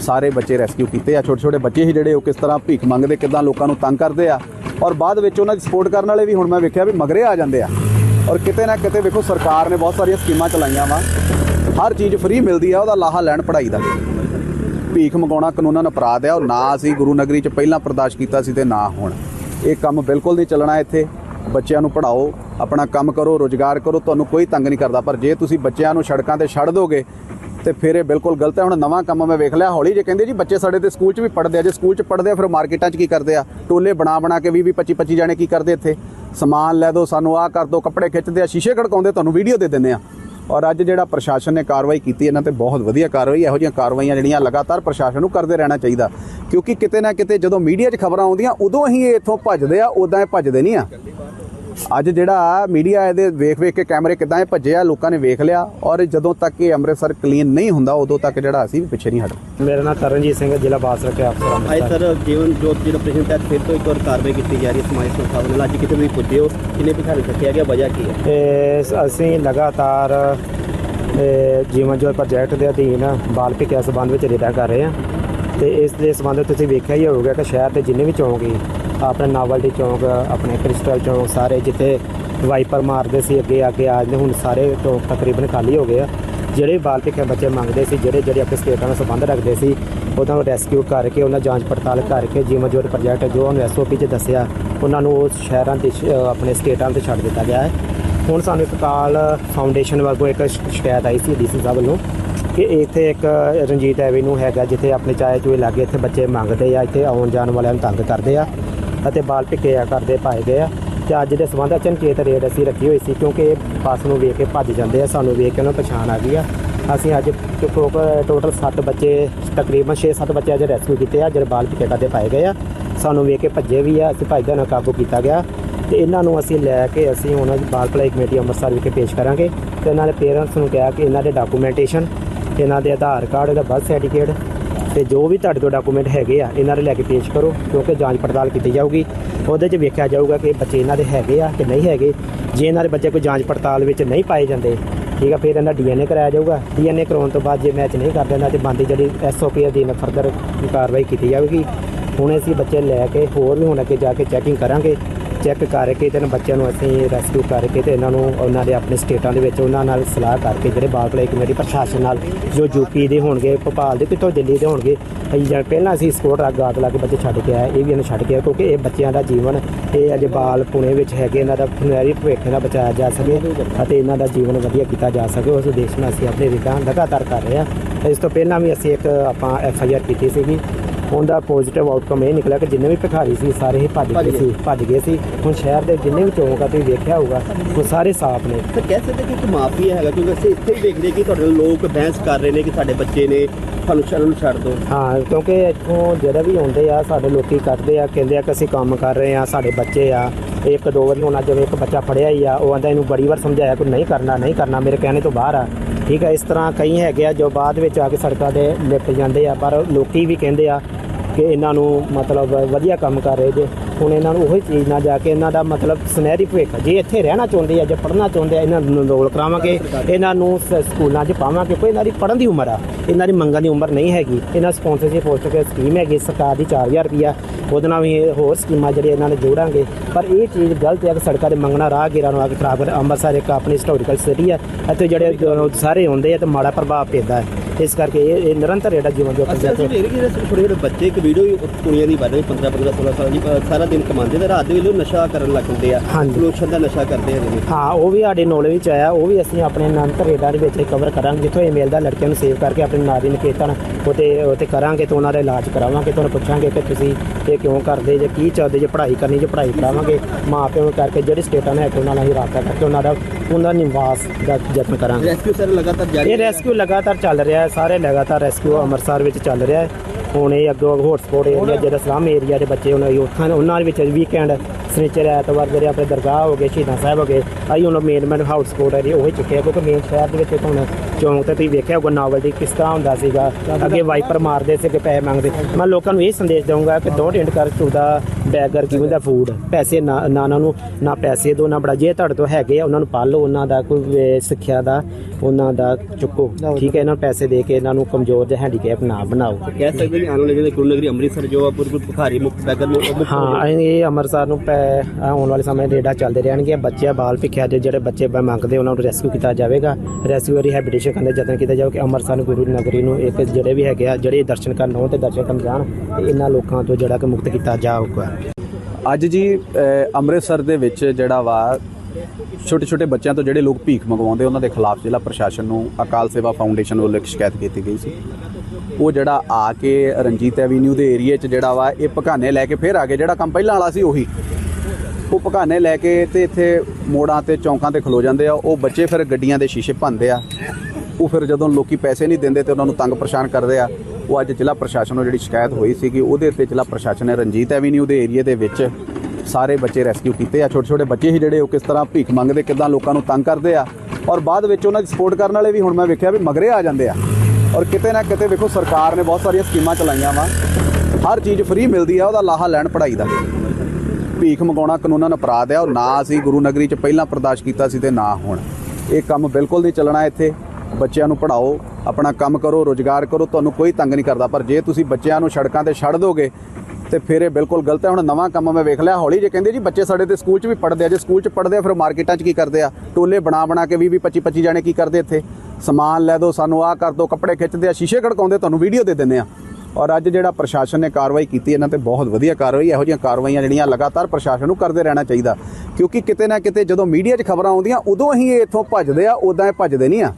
ਸਾਰੇ ਬੱਚੇ ਰੈਸਕਿਊ ਕੀਤੇ ਆ। ਛੋਟੇ ਛੋਟੇ ਬੱਚੇ ਸੀ ਜਿਹੜੇ ਉਹ ਕਿਸ ਤਰ੍ਹਾਂ ਭੀਖ ਮੰਗਦੇ, ਕਿਦਾਂ ਲੋਕਾਂ ਨੂੰ ਤੰਗ ਕਰਦੇ ਆ। ਔਰ ਬਾਅਦ ਵਿੱਚ ਉਹਨਾਂ ਦੀ ਸਪੋਰਟ ਕਰਨ ਵਾਲੇ ਵੀ ਹੁਣ ਮੈਂ ਵੇਖਿਆ ਵੀ ਮਗਰੇ ਆ ਜਾਂਦੇ ਆ। ਔਰ ਕਿਤੇ ਨਾ ਕਿਤੇ ਵੇਖੋ ਸਰਕਾਰ ਨੇ ਬਹੁਤ ਸਾਰੀਆਂ ਸਕੀਮਾਂ ਚਲਾਈਆਂ ਵਾ। ਹਰ ਚੀਜ਼ ਫ੍ਰੀ ਮਿਲਦੀ ਆ, ਉਹਦਾ ਲਾਹਾ ਲੈਣ ਪੜ੍ਹਾਈ ਦਾ। ਭੀਖ ਮੰਗਾਉਣਾ ਕਾਨੂੰਨ ਅਪਰਾਧ ਹੈ ਉਹ ਨਾ ਅਸੀਂ ਗੁਰੂ ਨਗਰੀ 'ਚ ਪਹਿਲਾਂ ਬਰਦਾਸ਼ਤ ਕੀਤਾ ਸੀ ਤੇ ਨਾ ਹੁਣ। ਇਹ ਕੰਮ ਬਿਲਕੁਲ ਨਹੀਂ ਚੱਲਣਾ ਇੱਥੇ। ਬੱਚਿਆਂ ਨੂੰ ਪੜ੍ਹਾਓ, ਆਪਣਾ ਕੰਮ ਕਰੋ, ਰੋਜ਼ਗਾਰ ਕਰੋ, ਤੁਹਾਨੂੰ ਕੋਈ ਤੰਗ ਨਹੀਂ ਕਰਦਾ। ਪਰ ਜੇ ਤੁਸੀਂ ਬੱਚਿਆਂ ਨੂੰ ਸੜਕਾਂ ਤੇ ਛੱਡ ਦੋਗੇ, ਤੇ ਫਿਰ ਇਹ ਬਿਲਕੁਲ ਗਲਤ ਹੈ। ਹੁਣ ਨਵਾਂ ਕੰਮ ਮੈਂ ਵੇਖ ਲਿਆ, ਹੌਲੀ ਜੇ ਕਹਿੰਦੇ ਜੀ, ਬੱਚੇ ਸਾਡੇ ਤੇ ਸਕੂਲ 'ਚ ਵੀ ਪੜ੍ਹਦੇ ਆ। ਜੇ ਸਕੂਲ 'ਚ ਪੜ੍ਹਦੇ ਆ, ਫਿਰ ਮਾਰਕੀਟਾਂ 'ਚ ਕੀ ਕਰਦੇ ਆ? ਟੋਲੇ ਬਣਾ ਬਣਾ ਕੇ 20 20 25 25 ਜਾਣੇ ਕੀ ਕਰਦੇ ਇੱਥੇ? ਸਮਾਨ ਲੈ ਦਿਓ ਸਾਨੂੰ, ਆਹ ਕਰ ਦਿਓ ਕੱਪੜੇ ਖਿੱਚਦੇ ਆ, ਸ਼ੀਸ਼ੇ ਖੜਕਾਉਂਦੇ ਤੁਹਾਨੂੰ ਵੀਡੀਓ ਦੇ ਦਿੰਦੇ ਆ। ਔਰ ਅੱਜ ਜਿਹੜਾ ਪ੍ਰਸ਼ਾਸਨ ਨੇ ਕਾਰਵਾਈ ਕੀਤੀ, ਇਹਨਾਂ ਤੇ ਬਹੁਤ ਵਧੀਆ ਕਾਰਵਾਈ, ਇਹੋ ਜਿਹੀਆਂ ਕਾਰਵਾਈਆਂ ਜਿਹੜੀਆਂ ਲਗਾਤਾਰ ਪ੍ਰਸ਼ਾਸਨ ਨੂੰ ਕਰਦੇ ਰਹਿਣਾ ਚਾਹੀਦਾ। ਕਿਉਂਕਿ ਕਿਤੇ ਨਾ ਕਿਤੇ ਜਦੋਂ ਮੀਡੀਆ 'ਚ ਖਬਰਾਂ ਆਉਂਦੀਆਂ, ਉਦੋਂ ਹੀ ਇਹ ਇੱਥੋਂ ਭੱਜਦੇ ਆ ਉਦਾਂ ਇਹ ਭੱਜਦੇ ਨਹੀਂ ਆ। ਅੱਜ ਜਿਹੜਾ ਮੀਡੀਆ ਇਹਦੇ ਵੇਖ ਵੇਖ ਕੇ ਕੈਮਰੇ ਕਿਦਾਂ ਇਹ ਭੱਜੇ ਆ ਲੋਕਾਂ ਨੇ ਵੇਖ ਲਿਆ ਔਰ ਜਦੋਂ ਤੱਕ ਇਹ ਅੰਮ੍ਰਿਤਸਰ ਕਲੀਨ ਨਹੀਂ ਹੁੰਦਾ ਉਦੋਂ ਤੱਕ ਜਿਹੜਾ ਅਸੀਂ ਵੀ ਪਿੱਛੇ ਨਹੀਂ ਹਟਦੇ ਮੇਰਾ ਨਾਮ ਤਰਨਜੀਤ ਸਿੰਘ ਹੈ, ਜ਼ਿਲ੍ਹਾ ਬਾਸ ਰੱਖਿਆ ਅਫਸਰ ਅੱਜ ਅੰਮ੍ਰਿਤਸਰ ਸਰ ਜੀਵਨ ਜੋਤ ਜੀ ਆਪਰੇਸ਼ਨ ਤਹਿਤ ਫਿਰ ਤੋਂ ਇੱਕ ਹੋਰ ਕਾਰਵਾਈ ਕੀਤੀ ਜਾ ਰਹੀ ਹੈ ਸਮਾਜ ਸੰਸਥਾ ਵੱਲੋਂ। ਅੱਜ ਕਿਤੇ ਵੀ ਪੁੱਜੇ ਹੋ ਕਿੰਨੇ ਭਿਖਾਰੀ ਰੱਖਿਆ ਗਿਆ ਵਜ੍ਹਾ ਕੀ ਹੈ? ਤੇ ਅਸੀਂ ਲਗਾਤਾਰ ਜੀਵਨ ਜੋਤ ਪ੍ਰੋਜੈਕਟ ਦੇ ਅਧੀਨ ਬਾਲ ਭਿੱਖਿਆ ਸੰਬੰਧ ਵਿੱਚ ਰੇਡਾਂ ਕਰ ਰਹੇ ਹਾਂ। ਤੇ ਇਸ ਦੇ ਸੰਬੰਧ ਵਿੱਚ ਤੁਸੀਂ ਵੇਖਿਆ ਹੀ ਹੋਊਗਾ ਕਿ ਸ਼ਹਿਰ ਦੇ ਜਿੰਨੇ ਵੀ ਚੌਂਕ ਹੀ ਆਪਣੇ ਨਾਵਲਟੀ ਚੌਂਕ, ਆਪਣੇ ਕ੍ਰਿਸਟਲ ਚੌਂਕ ਸਾਰੇ ਜਿੱਥੇ ਵਾਈਪਰ ਮਾਰਦੇ ਸੀ ਅੱਗੇ ਆ ਕੇ ਅੱਜ ਹੁਣ ਸਾਰੇ ਚੌਂਕ ਤਕਰੀਬਨ ਖਾਲੀ ਹੋ ਗਏ ਆ। ਜਿਹੜੇ ਬਾਲ ਭਿੱਖਿਆ ਬੱਚੇ ਮੰਗਦੇ ਸੀ, ਜਿਹੜੇ ਜਿਹੜੇ ਆਪਣੇ ਸਟੇਟਾਂ ਨਾਲ ਸੰਬੰਧ ਰੱਖਦੇ ਸੀ, ਉਹਨਾਂ ਨੂੰ ਰੈਸਕਿਊ ਕਰਕੇ, ਉਹਨਾਂ ਜਾਂਚ ਪੜਤਾਲ ਕਰਕੇ ਜੀਵਨ ਜੋਤ ਪ੍ਰੋਜੈਕਟ ਜੋ ਉਹਨੂੰ ਐਸਓਪੀ 'ਚ ਦੱਸਿਆ, ਉਹਨਾਂ ਨੂੰ ਉਸ ਸ਼ਹਿਰਾਂ ਤੇ ਸ਼- ਆਪਣੇ ਸਟੇਟਾਂ ਤੇ ਛੱਡ ਦਿੱਤਾ ਗਿਆ ਹੈ। ਹੁਣ ਸਾਨੂੰ ਇੱਕ ਕਾਲ ਫਾਊਂਡੇਸ਼ਨ ਵੱਲੋਂ ਇੱਕ ਸ਼ਿਕਾਇਤ ਆਈ ਸੀ ਡੀਸੀ ਸਾਹਿਬ ਵੱਲੋਂ ਕਿ ਇੱਥੇ ਇੱਕ ਰਣਜੀਤ ਐਵੀਨਿਊ ਹੈਗਾ, ਜਿੱਥੇ ਆਪਣੇ ਚਾਹੇ ਚੂਏ ਲਾਗੇ ਇੱਥੇ ਬੱਚੇ ਮੰਗਦੇ ਆ, ਇੱਥੇ ਆਉਣ ਜਾਣ ਵਾਲਿਆਂ ਨੂੰ ਤੰਗ ਕਰਦੇ ਆ। ਅਤੇ ਬਾਲ ਪਿੱਕੇ ਕਰਦੇ ਪਾਏ ਗਏ ਆ। ਤੇ ਅੱਜ ਦੇ ਸਬੰਧ ਵਿੱਚ ਅਚਨਚੇਤ ਰੇਡ ਅਸੀਂ ਰੱਖੀ ਹੋਈ ਸੀ ਕਿਉਂਕਿ ਇਹ ਬੱਸ ਨੂੰ ਵੇਖ ਕੇ ਭੱਜ ਜਾਂਦੇ ਆ, ਸਾਨੂੰ ਵੇਖ ਕੇ ਉਹਨਾਂ ਨੂੰ ਪਛਾਣ ਆ ਗਈ ਆ। ਅਸੀਂ ਅੱਜ ਟੋਟਲ 7 ਬੱਚੇ, ਤਕਰੀਬਨ 6-7 ਬੱਚੇ ਅੱਜ ਰੈਸਕਿਊ ਕੀਤੇ ਆ, ਜਿਹੜੇ ਬਾਲ ਪਿੱਕੇ ਕਰਦੇ ਪਾਏ ਗਏ ਆ। ਸਾਨੂੰ ਵੇਖ ਕੇ ਭੱਜੇ ਵੀ ਆ, ਅਸੀਂ ਭੱਜਦੇ ਨਾਲ ਕਾਬੂ ਕੀਤਾ ਗਿਆ। ਤੇ ਇਹਨਾਂ ਨੂੰ ਅਸੀਂ ਲੈ ਕੇ ਅਸੀਂ ਉਹਨਾਂ ਦੀ ਬਾਲ ਭਲਾਈ ਕਮੇਟੀ ਅੰਮ੍ਰਿਤਸਰ ਵਿਖੇ ਪੇਸ਼ ਕਰਾਂਗੇ। ਤੇ ਇਹਨਾਂ ਦੇ ਪੇਰੈਂਟਸ ਨੂੰ ਕਿਹਾ ਕਿ ਇਹਨਾਂ ਦੇ ਡਾਕੂਮੈਂਟੇਸ਼ਨ ਇਹਨਾਂ ਦੇ ਆਧਾਰ ਕਾਰਡ ਇਹਦਾ ਬਰਥ ਸਰਟੀਫਿਕੇਟ ਤੇ ਜੋ ਵੀ ਤੁਹਾਡੇ ਕੋਲ ਡਾਕੂਮੈਂਟ ਹੈਗੇ ਆ, ਇਹਨਾਂ ਦੇ ਲੈ ਕੇ ਪੇਸ਼ ਕਰੋ, ਕਿਉਂਕਿ ਜਾਂਚ ਪੜਤਾਲ ਕੀਤੀ ਜਾਊਗੀ। ਉਹਦੇ 'ਚ ਵੇਖਿਆ ਜਾਊਗਾ ਕਿ ਬੱਚੇ ਇਹਨਾਂ ਦੇ ਹੈਗੇ ਆ ਕਿ ਨਹੀਂ ਹੈਗੇ। ਜੇ ਇਹਨਾਂ ਦੇ ਬੱਚੇ ਕੋਈ ਜਾਂਚ ਪੜਤਾਲ ਵਿੱਚ ਨਹੀਂ ਪਾਏ ਜਾਂਦੇ, ਠੀਕ ਆ, ਫਿਰ ਇਹਨਾਂ ਡੀਐਨਏ ਕਰਾਇਆ ਜਾਊਗਾ। ਡੀਐਨਏ ਕਰਾਉਣ ਤੋਂ ਬਾਅਦ ਜੇ ਮੈਚ ਨਹੀਂ ਕਰਦੇ ਇਹਨਾਂ ਤੇ ਬੰਦੀ ਜਿਹੜੀ ਐਸਓਪੀ ਅਧੀਨ ਫਰਦਰ ਕਾਰਵਾਈ ਕੀਤੀ ਜਾਵੇਗੀ ਹੁਣ ਅਸੀਂ ਬੱਚੇ ਲੈ ਕੇ ਹੋਰ ਵੀ ਹੁਣ ਅੱਗੇ ਜਾ ਕੇ ਚੈਕਿੰਗ ਕਰਾਂਗੇ। ਚੈੱਕ ਕਰਕੇ ਤੇ ਇਹਨਾਂ ਬੱਚਿਆਂ ਨੂੰ ਅਸੀਂ ਰੈਸਕਿਊ ਕਰਕੇ ਤੇ ਇਹਨਾਂ ਨੂੰ ਉਹਨਾਂ ਦੇ ਆਪਣੇ ਸਟੇਟਾਂ ਦੇ ਵਿੱਚ ਉਹਨਾਂ ਨਾਲ ਸਲਾਹ ਕਰਕੇ ਜਿਹੜੇ ਬਾਲ ਭਲਾਈ ਕਮੇਟੀ ਪ੍ਰਸ਼ਾਸਨ ਨਾਲ ਜੋ ਯੂਪੀ ਦੇ ਹੋਣਗੇ, ਭੋਪਾਲ ਦੇ ਕਿਤੋਂ ਦਿੱਲੀ ਦੇ ਹੋਣਗੇ, ਅਸੀਂ ਜਾਂ ਪਹਿਲਾਂ ਅਸੀਂ ਸਕੋਟ ਰੱਖ ਗਾਦ ਲਾ ਬੱਚੇ ਛੱਡ ਕੇ ਆਏ, ਇਹ ਵੀ ਇਹਨੂੰ ਛੱਡ ਕੇ ਆਏ ਕਿਉਂਕਿ ਇਹ ਬੱਚਿਆਂ ਦਾ ਜੀਵਨ, ਇਹ ਅਜੇ ਬਾਲ ਪੁਣੇ ਵਿੱਚ ਹੈਗੇ, ਇਹਨਾਂ ਦਾ ਸੁਨਹਿਰੀ ਭਵਿੱਖ ਨਾਲ ਬਚਾਇਆ ਜਾ ਸਕੇ ਅਤੇ ਇਹਨਾਂ ਦਾ ਜੀਵਨ ਵਧੀਆ ਕੀਤਾ ਜਾ ਸਕੇ, ਉਸ ਉਦੇਸ਼ ਨਾਲ ਅਸੀਂ ਆਪਣੇ ਰਿਟਾਂ ਲਗਾਤਾਰ ਕਰ ਰਹੇ ਹਾਂ। ਇਸ ਤੋਂ ਪਹਿਲਾਂ ਵੀ ਅਸੀਂ ਇੱਕ ਆਪਾਂ ਐਫ ਆਈ ਆਰ ਕੀਤੀ ਸੀਗੀ ਉਹਦਾ ਪੋਜ਼ਿਟਿਵ ਆਊਟਕਮ ਇਹ ਨਿਕਲਿਆ ਕਿ ਜਿੰਨੇ ਵੀ ਭਿਖਾਰੀ ਸੀ ਸਾਰੇ ਹੀ ਭੱਜ ਗਏ। ਸੀ ਭੱਜ ਗਏ ਸੀ। ਹੁਣ ਸ਼ਹਿਰ ਦੇ ਜਿੰਨੇ ਵੀ ਚੌਂਕ ਆ ਤੁਸੀਂ ਵੇਖਿਆ ਹੋਊਗਾ ਉਹ ਸਾਰੇ ਸਾਫ਼ ਨੇ। ਸਰ ਕਹਿ ਸਕਦੇ ਕਿ ਇੱਕ ਮਾਫੀਆ ਹੈਗਾ ਕਿਉਂਕਿ ਅਸੀਂ ਇੱਥੇ ਹੀ ਦੇਖਦੇ ਕਿ ਤੁਹਾਡੇ ਲੋਕ ਬਹਿਸ ਕਰ ਰਹੇ ਨੇ ਕਿ ਸਾਡੇ ਬੱਚੇ ਨੇ ਸਾਨੂੰ ਸ਼ਰਨ ਨੂੰ ਛੱਡ ਦਿਓ ਹਾਂ ਕਿਉਂਕਿ ਇੱਥੋਂ ਜਿਹੜੇ ਵੀ ਆਉਂਦੇ ਆ ਸਾਡੇ ਲੋਕੀ ਕਰਦੇ ਆ ਕਹਿੰਦੇ ਆ ਕਿ ਅਸੀਂ ਕੰਮ ਕਰ ਰਹੇ ਆ ਸਾਡੇ ਬੱਚੇ ਆ। ਇੱਕ ਦੋ ਵਾਰੀ ਹੁਣ ਜਿਵੇਂ ਇੱਕ ਬੱਚਾ ਫੜਿਆ ਹੀ ਆ ਉਹ ਆਂਦਾ ਇਹਨੂੰ ਬੜੀ ਵਾਰ ਸਮਝਾਇਆ ਕਿ ਨਹੀਂ ਕਰਨਾ ਨਹੀਂ ਕਰਨਾ ਮੇਰੇ ਕਹਿਣੇ ਤੋਂ ਬਾਹਰ ਆ। ਠੀਕ ਹੈ ਇਸ ਤਰ੍ਹਾਂ ਕਈ ਹੈਗੇ ਆ ਜੋ ਬਾਅਦ ਵਿੱਚ ਆ ਕੇ ਸੜਕਾਂ ਤੇ ਲਿਪ ਜਾਂਦੇ ਆ ਪਰ ਲੋਕੀ ਵੀ ਕਹਿੰਦੇ ਆ ਕਿ ਇਹਨਾਂ ਨੂੰ ਮਤਲਬ ਵਧੀਆ ਕੰਮ ਕਰ ਰਹੇ ਜੇ। ਹੁਣ ਇਹਨਾਂ ਨੂੰ ਉਹੀ ਚੀਜ਼ ਨਾਲ ਜਾ ਕੇ ਇਹਨਾਂ ਦਾ ਮਤਲਬ ਸੁਨਹਿਰੀ ਭਵਿੱਖ ਜੇ ਇੱਥੇ ਰਹਿਣਾ ਚਾਹੁੰਦੇ ਆ, ਜੇ ਪੜ੍ਹਨਾ ਚਾਹੁੰਦੇ ਆ, ਇਹਨਾਂ ਨੂੰ ਰੋਲ ਕਰਾਵਾਂਗੇ। ਇਹਨਾਂ ਨੂੰ ਸ- ਸਕੂਲਾਂ 'ਚ ਪਾਵਾਂਗੇ। ਕੋਈ ਇਹਨਾਂ ਦੀ ਪੜ੍ਹਨ ਦੀ ਉਮਰ ਆ। ਇਹਨਾਂ ਦੀ ਮੰਗਾਂ ਦੀ ਉਮਰ ਨਹੀਂ ਹੈਗੀ। ਇਹਨਾਂ ਸਪਾਂਸਰਸ਼ਿਪ ਹੋ ਕੇ ਸਕੀਮ ਹੈਗੀ ਸਰਕਾਰ ਦੀ 4000 ਰੁਪਿਆ ਉਹਦੇ ਨਾਲ ਵੀ ਇਹ ਹੋਰ ਸਕੀਮਾਂ ਜਿਹੜੀਆਂ ਇਹਨਾਂ ਨੇ ਜੋੜਾਂਗੇ। ਪਰ ਇਹ ਚੀਜ਼ ਗਲਤ ਹੈ ਕਿ ਸੜਕਾਂ ਦੇ ਮੰਗਣਾ ਰਾਹਗੀਰਾਂ ਨੂੰ ਆ ਕੇ ਖਰਾਬ ਕਰ ਅੰਮ੍ਰਿਤਸਰ ਇੱਕ ਆਪਣੀ ਹਿਸਟੋਰੀਕਲ ਸਿਟੀ ਹੈ ਇੱਥੇ ਜਿਹੜੇ ਜੋ ਸਾਰੇ ਆਉਂਦੇ ਆ ਤੇ ਮਾੜਾ ਪ੍ਰਭਾਵ ਪੈਂਦਾ ਹੈ। ਇਸ ਕਰਕੇ ਇਹ ਇਹ ਨਿਰੰਤਰ ਜਿਹੜਾ ਜੀਵਨ ਜੋ ਅਸਲ ਵਿੱਚ ਇਹ ਕਿ ਜਿਹੜੇ ਛੋਟੇ ਛੋਟੇ ਬੱਚੇ ਇੱਕ ਵੀਡੀਓ ਕੁੜੀਆਂ ਦੀ ਬਣ ਰਹੀ 15 15 16 ਸਾਲ ਦੀ ਸਾਰਾ ਦਿਨ ਕਮਾਉਂਦੇ ਤੇ ਰਾਤ ਦੇ ਵੇਲੇ ਨਸ਼ਾ ਕਰਨ ਲੱਗ ਜਾਂਦੇ ਆ। ਪੋਲੂਸ਼ਨ ਦਾ ਨਸ਼ਾ ਕਰਦੇ ਆ ਜਿਹੜੇ ਹਾਂ ਉਹ ਵੀ ਸਾਡੇ ਨੌਲੇਜ ਵਿੱਚ ਆਇਆ ਉਹ ਵੀ ਅਸੀਂ ਆਪਣੇ ਨਿਰੰਤਰ ਰੇਡਾਰ ਵਿੱਚ ਕਵਰ ਕਰਾਂਗੇ ਜਿੱਥੋਂ ਇਹ ਮਿਲਦਾ ਲੜਕਿਆਂ ਨੂੰ ਸੇਵ ਕਰਕੇ ਆਪਣੇ ਨਾਰੀ ਨਿਕੇਤਨ ਉਤੇ ਉਤੇ ਕਰਾਂਗੇ ਤੇ ਉਹਨਾਂ ਦਾ ਇਲਾਜ ਕਰਾਵਾਂਗੇ ਤੁਹਾਨੂੰ ਪੁੱਛਾਂਗੇ ਕਿ ਤੁਸੀਂ ਇਹ ਕਿਉਂ ਕਰਦੇ ਜੇ ਕੀ ਚਾਹਦੇ ਜੇ ਪੜ੍ਹਾਈ ਕਰਨੀ ਜੇ ਪੜ੍ਹਾਈ ਕਰਾਵਾਂਗੇ ਮਾਂ ਪਿਓ ਨੂੰ ਕਰਕੇ ਜਿਹੜੇ ਸਟੇਟਾਂ ਨੇ ਹੈਗੇ ਉਹਨਾਂ ਨਾਲ ਹੀ ਰਾਬਤਾ ਕਰਕੇ ਉਹਨਾਂ ਦਾ ਉਹਨਾਂ ਨਿਵਾਸ ਦਾ ਯਤਨ ਕਰਾਂਗੇ। ਰੈਸਕਿਊ ਸਰ ਲਗਾਤਾਰ ਜਾਰੀ ਇਹ ਰੈਸਕਿਊ ਲਗਾਤਾਰ ਚੱਲ ਰਿਹਾ ਸਾਰੇ ਲਗਾਤਾਰ ਰੈਸਕਿਊ ਅੰਮ੍ਰਿਤਸਰ ਵਿੱਚ ਚੱਲ ਰਿਹਾ ਹੈ। ਹੁਣ ਇਹ ਅੱਗੋਂ ਹੌਟਸਪੌਟ ਏਰੀਆ ਜਿਹੜਾ ਸਲਾਮ ਏਰੀਆ ਦੇ ਬੱਚੇ ਉਹਨਾਂ ਦੀ ਉੱਥਾਂ ਉਹਨਾਂ ਵਿੱਚ ਵੀਕਐਂਡ ਸਨੀਚਰ ਐਤਵਾਰ ਜਿਹੜੇ ਆਪਣੇ ਦਰਗਾਹ ਹੋ ਗਏ ਸ਼ਹੀਦਾਂ ਸਾਹਿਬ ਹੋ ਗਏ ਆਈ ਹੁਣ ਮੇਨ ਮੇਨ ਹੌਟਸਪੌਟ ਹੈ ਉਹ ਹੀ ਚੁੱਕਿਆ ਕਿਉਂਕਿ ਮੇਨ ਸ਼ਹਿਰ ਦੇ ਵਿੱਚ ਹੁਣ ਚੌਂਕ ਤੇ ਤੁਸੀਂ ਵੇਖਿਆ ਹੋਗਾ ਨਾਵਲਟੀ ਕਿਸ ਤਰ੍ਹਾਂ ਹੁੰਦਾ ਸੀਗਾ। ਅੱਗੇ ਵਾਈਪਰ ਮਾਰਦੇ ਸੀਗੇ ਪੈਸੇ ਮੰਗਦੇ। ਮੈਂ ਲੋਕਾਂ ਨੂੰ ਇਹ ਸੰਦੇਸ਼ ਦਊਂਗਾ ਕਿ don't inter to the beggar giving the food ਪੈਸੇ ਨਾ ਨਾ ਨੂੰ ਨਾ ਪੈਸੇ ਦਿਓ ਨਾ ਬੜਾ। ਜੇ ਤੁਹਾਡੇ ਤੋਂ ਹੈਗੇ ਆ ਉਹਨਾਂ ਨੂੰ ਪਾਲੋ ਉਹਨਾਂ ਦਾ ਕੋਈ ਸਿੱਖਿਆ ਦਾ ਉਹਨਾਂ ਦਾ ਚੁੱਕੋ। ਠੀਕ ਹੈ ਇਹਨਾਂ ਨੂੰ ਪੈਸੇ ਦੇ ਕੇ ਇਹਨਾਂ ਨੂੰ ਕਮਜ਼ੋਰ ਜਾਂ ਹੈਂਡੀਕੈਪ ਨਾ ਬਣਾਓ। ਕਹਿ ਸਕਦੇ ਕਿ ਆਉਣ ਵਾਲੇ ਗੁਰੂ ਨਗਰੀ ਅੰਮ੍ਰਿਤਸਰ ਜੋ ਆ ਬਿਲਕੁਲ ਭਿਖਾਰੀ ਮੁਕਤ ਬੈਗਰ ਨੂੰ ਹੋ ਹਾਂ ਇਹ ਅੰਮ੍ਰਿਤਸਰ ਨੂੰ ਪੈ- ਆਉਣ ਵਾਲੇ ਸਮੇਂ ਰੇਡਾ ਚੱਲਦੇ ਰਹਿਣਗੇ। ਬੱਚੇ ਬਾਲ ਭਿੱਖਿਆ ਦੇ ਜਿਹੜੇ ਬੱਚੇ ਮੰਗਦੇ ਉਹਨਾਂ ਨੂੰ ਰੈਸਕਿਊ ਕੀਤਾ ਜਾਵੇਗਾ। ਰੈਸਕਿਊ ਰਿਹੈਬਿਲਿਟੇਸ਼ਨ ਕਰਨ ਦਾ ਯਤਨ ਕੀਤਾ ਜਾਵੇ ਕਿ ਅੰਮ੍ਰਿਤਸਰ ਨੂੰ, ਗੁਰੂ ਨਗਰੀ ਨੂੰ ਇੱਕ ਜਿਹੜੇ ਵੀ ਹੈਗੇ ਆ, ਜਿਹੜੇ ਦਰਸ਼ਨ ਕਰਨ ਹੋਣ ਤੇ ਦਰਸ਼ਨ ਕਰਨ ਜਾਣ, ਤੇ ਇਹਨਾਂ ਲੋਕਾਂ ਤੋਂ ਜਿਹੜਾ ਕਿ ਮੁਕਤ ਕੀਤਾ ਜਾਊਗਾ ਅੱਜ ਜੀ ਅੰਮ੍ਰਿਤਸਰ ਦੇ ਵਿੱਚ ਜਿਹੜਾ ਵਾ ਛੋਟੇ ਛੋਟੇ ਬੱਚਿਆਂ ਤੋਂ ਜਿਹੜੇ ਲੋਕ ਭੀਖ ਮੰਗਵਾਉਂਦੇ, ਉਹਨਾਂ ਦੇ ਖਿਲਾਫ ਜ਼ਿਲ੍ਹਾ ਪ੍ਰਸ਼ਾਸਨ ਨੂੰ ਅਕਾਲ ਸੇਵਾ ਫਾਊਂਡੇਸ਼ਨ ਵੱਲੋਂ ਇੱਕ ਸ਼ਿਕਾਇਤ ਕੀਤੀ ਗਈ ਸੀ। ਉਹ ਜਿਹੜਾ ਆ ਕੇ ਰਣਜੀਤ ਐਵੀਨਿਊ ਦੇ ਏਰੀਏ 'ਚ ਜਿਹੜਾ ਵਾ, ਇਹ ਪਕਾਨੇ ਲੈ ਕੇ ਫਿਰ ਆ ਗਏ। ਜਿਹੜਾ ਕੰਮ ਪਹਿਲਾਂ ਵਾਲਾ ਸੀ ਉਹੀ। ਉਹ ਪਕਾਨੇ ਲੈ ਕੇ ਤੇ ਇੱਥੇ ਮੋੜਾਂ ਤੇ ਚੌਂਕਾਂ ਤੇ ਖਲੋ ਜਾਂਦੇ ਆ, ਉਹ ਬੱਚੇ ਫਿਰ ਗੱਡੀਆਂ ਦੇ ਸ਼ੀਸ਼ੇ ਭੰਨਦੇ ਆ। ਉਹ ਫਿਰ ਜਦੋਂ ਲੋਕੀ ਪੈਸੇ ਨਹੀਂ ਦਿੰਦੇ ਤੇ ਉਹਨਾਂ ਨੂੰ ਤੰਗ ਪਰੇਸ਼ਾਨ ਕਰਦੇ ਆ, ਉਹ ਅੱਜ ਜ਼ਿਲ੍ਹਾ ਪ੍ਰਸ਼ਾਸਨ ਨੂੰ ਜਿਹੜੀ ਸ਼ਿਕਾਇਤ ਹੋਈ ਸੀਗੀ, ਉਹਦੇ ਉੱਤੇ ਜ਼ਿਲ੍ਹਾ ਪ੍ਰਸ਼ਾਸਨ ਨੇ ਰਣਜੀਤ ਐਵੀਨਿਊ ਦੇ ਏਰੀਏ ਦੇ ਵਿੱਚ। ਸਾਰੇ ਬੱਚੇ ਰੈਸਕਿਊ ਕੀਤੇ ਆ ਛੋਟੇ ਛੋਟੇ ਬੱਚੇ ਹੀ ਜਿਹੜੇ ਉਹ ਕਿਸ ਤਰ੍ਹਾਂ ਭੀਖ ਮੰਗਦੇ, ਕਿਦਾਂ ਲੋਕਾਂ ਨੂੰ ਤੰਗ ਕਰਦੇ ਆ। ਔਰ ਬਾਅਦ ਵਿੱਚ ਉਹਨਾਂ ਦੀ ਸਪੋਰਟ ਕਰਨ ਵਾਲੇ ਵੀ ਹੁਣ ਮੈਂ ਵੇਖਿਆ ਵੀ ਮਗਰੇ ਆ ਜਾਂਦੇ ਆ। ਔਰ ਕਿਤੇ ਨਾ ਕਿਤੇ ਵੇਖੋ ਸਰਕਾਰ ਨੇ ਬਹੁਤ ਸਾਰੀਆਂ ਸਕੀਮਾਂ ਚਲਾਈਆਂ ਵਾ। ਹਰ ਚੀਜ਼ ਫ੍ਰੀ ਮਿਲਦੀ ਆ, ਉਹਦਾ ਲਾਹਾ ਲੈਣ ਪੜ੍ਹਾਈ ਦਾ। ਭੀਖ ਮੰਗਾਉਣਾ ਕਾਨੂੰਨਨ ਅਪਰਾਧ ਹੈ ਔਰ ਨਾ ਅਸੀਂ ਗੁਰੂ ਨਗਰੀ 'ਚ ਪਹਿਲਾਂ ਬਰਦਾਸ਼ਤ ਕੀਤਾ ਸੀ ਤੇ ਨਾ ਹੁਣ। ਇਹ ਕੰਮ ਬਿਲਕੁਲ ਨਹੀਂ ਚੱਲਣਾ ਇੱਥੇ। ਬੱਚਿਆਂ ਨੂੰ ਪੜ੍ਹਾਓ, ਆਪਣਾ ਕੰਮ ਕਰੋ, ਰੋਜ਼ਗਾਰ ਕਰੋ, ਤੁਹਾਨੂੰ ਕੋਈ ਤੰਗ ਨਹੀਂ ਕਰਦਾ। ਪਰ ਜੇ ਤੁਸੀਂ ਬੱਚਿਆਂ ਨੂੰ ਸੜਕਾਂ ਤੇ ਛੱਡ ਦੋਗੇ, ਤੇ ਫਿਰ ਇਹ ਬਿਲਕੁਲ ਗਲਤ ਹੈ। ਹੁਣ ਨਵਾਂ ਕੰਮ ਮੈਂ ਵੇਖ ਲਿਆ, ਹੌਲੀ ਜੇ ਕਹਿੰਦੇ ਜੀ, ਬੱਚੇ ਸਾਡੇ ਤੇ ਸਕੂਲ 'ਚ ਵੀ ਪੜ੍ਹਦੇ ਆ। ਜੇ ਸਕੂਲ 'ਚ ਪੜ੍ਹਦੇ ਆ, ਫਿਰ ਮਾਰਕੀਟਾਂ 'ਚ ਕੀ ਕਰਦੇ ਆ? ਟੋਲੇ ਬਣਾ ਬਣਾ ਕੇ 20 20 25 25 ਜਾਣੇ ਕੀ ਕਰਦੇ ਇੱਥੇ? ਸਮਾਨ ਲੈ ਦਿਓ ਸਾਨੂੰ ਆਹ ਕਰ ਦਿਓ ਕੱਪੜੇ ਖਿੱਚਦੇ ਆ, ਸ਼ੀਸ਼ੇ ਖੜਕਾਉਂਦੇ ਤੁਹਾਨੂੰ ਵੀਡੀਓ ਦੇ ਦਿੰਦੇ ਆ। ਔਰ ਅੱਜ ਜਿਹੜਾ ਪ੍ਰਸ਼ਾਸਨ ਨੇ ਕਾਰਵਾਈ ਕੀਤੀ, ਇਹਨਾਂ ਤੇ ਬਹੁਤ ਵਧੀਆ ਕਾਰਵਾਈ, ਇਹੋ ਜਿਹੀਆਂ ਕਾਰਵਾਈਆਂ ਜਿਹੜੀਆਂ ਲਗਾਤਾਰ ਪ੍ਰਸ਼ਾਸਨ ਨੂੰ ਕਰਦੇ ਰਹਿਣਾ ਚਾਹੀਦਾ। ਕਿਉਂਕਿ ਕਿਤੇ ਨਾ ਕਿਤੇ ਜਦੋਂ ਮੀਡੀਆ 'ਚ ਖਬਰਾਂ ਆਉਂਦੀਆਂ ਉਦੋਂ ਹੀ ਇਹ ਇੱਥੋਂ ਭੱਜਦੇ ਆ ਉਦਾਂ ਇਹ ਭੱਜਦੇ ਨਹੀਂ ਆ।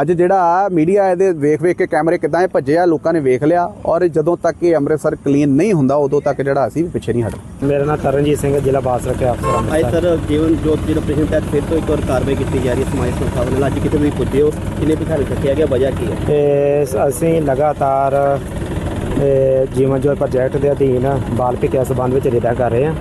ਅੱਜ ਜਿਹੜਾ ਮੀਡੀਆ ਇਹਦੇ ਵੇਖ ਵੇਖ ਕੇ ਕੈਮਰੇ ਕਿਦਾਂ ਇਹ ਭੱਜੇ ਆ ਲੋਕਾਂ ਨੇ ਵੇਖ ਲਿਆ ਔਰ ਜਦੋਂ ਤੱਕ ਇਹ ਅੰਮ੍ਰਿਤਸਰ ਕਲੀਨ ਨਹੀਂ ਹੁੰਦਾ ਉਦੋਂ ਤੱਕ ਜਿਹੜਾ ਅਸੀਂ ਵੀ ਪਿੱਛੇ ਨਹੀਂ ਹਟਦੇ ਮੇਰਾ ਨਾਮ ਤਰਨਜੀਤ ਸਿੰਘ ਜ਼ਿਲ੍ਹਾ ਬਾਸ ਰੱਖਿਆ ਅਫਸਰ ਅੱਜ ਅੰਮ੍ਰਿਤਸਰ ਸਰ ਜੀਵਨ ਜੋਤ ਜਿਹੜਾ ਆਪਰੇਸ਼ਨ ਤਹਿਤ ਫਿਰ ਤੋਂ ਇੱਕ ਵਾਰ ਕਾਰਵਾਈ ਕੀਤੀ ਜਾ ਰਹੀ ਹੈ ਸਮਾਜ ਸੰਸਥਾਵਾਂ ਨਾਲ ਅੱਜ ਕਿਤੇ ਵੀ ਪੁੱਜੇ ਹੋ ਕਿੰਨੇ ਭਿਖਾਰੀ ਚੱਕਿਆ ਗਿਆ ਵਜ੍ਹਾ ਕੀ ਹੈ? ਤੇ ਅਸੀਂ ਲਗਾਤਾਰ ਜੀਵਨ ਜੋਤ ਪ੍ਰੋਜੈਕਟ ਦੇ ਅਧੀਨ ਬਾਲ ਭਿੱਖਿਆ ਸਬੰਧ ਵਿੱਚ ਰੇਡਾ ਕਰ ਰਹੇ ਹਾਂ।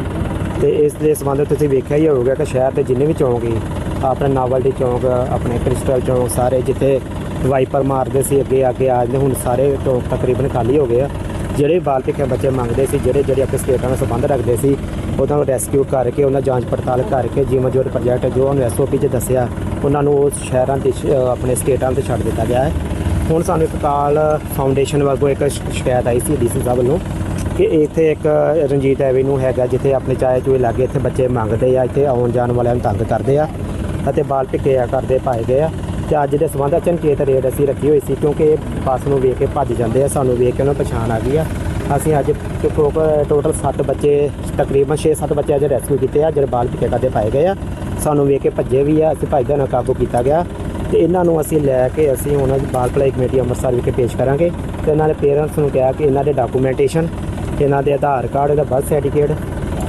ਤੇ ਇਸ ਦੇ ਸਬੰਧ ਤੁਸੀਂ ਵੇਖਿਆ ਹੀ ਹੋਊਗਾ ਕਿ ਸ਼ਹਿਰ ਦੇ ਜਿੰਨੇ ਵੀ ਚੌਂਕ ਹੀ ਆਪਣੇ ਨਾਵਲਟੀ ਚੌਂਕ, ਆਪਣੇ ਕ੍ਰਿਸਟਲ ਚੌਂਕ, ਸਾਰੇ ਜਿੱਥੇ ਵਾਈਪਰ ਮਾਰਦੇ ਸੀ, ਅੱਗੇ ਅੱਗੇ ਆ ਜਾਂਦੇ, ਹੁਣ ਸਾਰੇ ਚੌਂਕ ਤਕਰੀਬਨ ਖਾਲੀ ਹੋ ਗਏ ਆ। ਜਿਹੜੇ ਬਾਲ ਭਿੱਖਿਆ ਬੱਚੇ ਮੰਗਦੇ ਸੀ, ਜਿਹੜੇ ਜਿਹੜੇ ਆਪਣੇ ਸਟੇਟਾਂ ਨਾਲ ਸੰਬੰਧ ਰੱਖਦੇ ਸੀ ਉਹਨਾਂ ਨੂੰ ਰੈਸਕਿਊ ਕਰਕੇ, ਉਹਨਾਂ ਜਾਂਚ ਪੜਤਾਲ ਕਰਕੇ ਜੀਵਨ ਜੋ ਪ੍ਰੋਜੈਕਟ ਜੋ ਉਹਨੂੰ ਐਸਓਪੀ 'ਚ ਦੱਸਿਆ, ਉਹਨਾਂ ਨੂੰ ਉਸ ਸ਼ਹਿਰਾਂ 'ਤੇ ਸ਼- ਆਪਣੇ ਸਟੇਟਾਂ ਤੇ ਛੱਡ ਦਿੱਤਾ ਗਿਆ ਹੈ। ਹੁਣ ਸਾਨੂੰ ਇੱਕ ਕਾਲ ਫਾਊਂਡੇਸ਼ਨ ਵੱਲੋਂ ਇੱਕ ਸ਼ਿਕਾਇਤ ਆਈ ਸੀ ਡੀਸੀ ਸਾਹਿਬ ਵੱਲੋਂ। ਕਿ ਇੱਥੇ ਇੱਕ ਰਣਜੀਤ ਐਵੇਨਿਊ ਹੈਗਾ ਜਿੱਥੇ ਆਪਣੇ ਚਾਹੇ ਚੂਏ ਲਾਗੇ ਇੱਥੇ ਬੱਚੇ ਮੰਗਦੇ ਆ, ਇੱਥੇ ਆਉਣ ਜਾਣ ਵਾਲਿਆਂ ਨੂੰ ਤੰਗ ਕਰਦੇ ਆ ਅਤੇ ਬਾਲ ਭਿੱਕੇ ਕਰਦੇ, ਪਾਏ ਗਏ ਆ। ਤੇ ਅੱਜ ਦੇ ਸਬੰਧ ਅਚਨਚੇਤ ਰੇਡ ਅਸੀਂ ਰੱਖੀ ਹੋਈ ਸੀ ਕਿਉਂਕਿ ਇਹ ਬੱਸ ਨੂੰ ਵੇਖ ਕੇ ਭੱਜ ਜਾਂਦੇ ਆ, ਸਾਨੂੰ ਵੇਖ ਕੇ ਉਹਨਾਂ ਨੂੰ ਪਛਾਣ ਆ ਗਈ ਆ। ਅਸੀਂ ਅੱਜ ਟੋਟਲ 7 ਬੱਚੇ, ਤਕਰੀਬਨ 6-7 ਬੱਚੇ ਅੱਜ ਰੈਸਕਿਊ ਕੀਤੇ ਆ, ਜਿਹੜੇ ਬਾਲ ਭਿੱਕੇ ਕਰਦੇ ਪਾਏ ਗਏ ਆ। ਸਾਨੂੰ ਵੇਖ ਕੇ ਭੱਜੇ ਵੀ ਆ, ਅਸੀਂ ਭੱਜਦਾ ਨਾਲ ਕਾਬੂ ਕੀਤਾ ਗਿਆ। ਤੇ ਇਹਨਾਂ ਨੂੰ ਅਸੀਂ ਲੈ ਕੇ ਅਸੀਂ ਉਹਨਾਂ ਦੀ ਬਾਲ ਭਲਾਈ ਕਮੇਟੀ ਅੰਮ੍ਰਿਤਸਰ ਵਿਖੇ ਪੇਸ਼ ਕਰਾਂਗੇ। ਤੇ ਇਹਨਾਂ ਦੇ ਪੇਰੈਂਟਸ ਨੂੰ ਕਿਹਾ ਕਿ ਇਹਨਾਂ ਦੇ ਡਾਕੂਮੈਂਟੇਸ਼ਨ ਇਹਨਾਂ ਦੇ ਆਧਾਰ ਕਾਰਡ, ਇਹਦਾ ਬਰਥ ਸਰਟੀਫਿਕੇਟ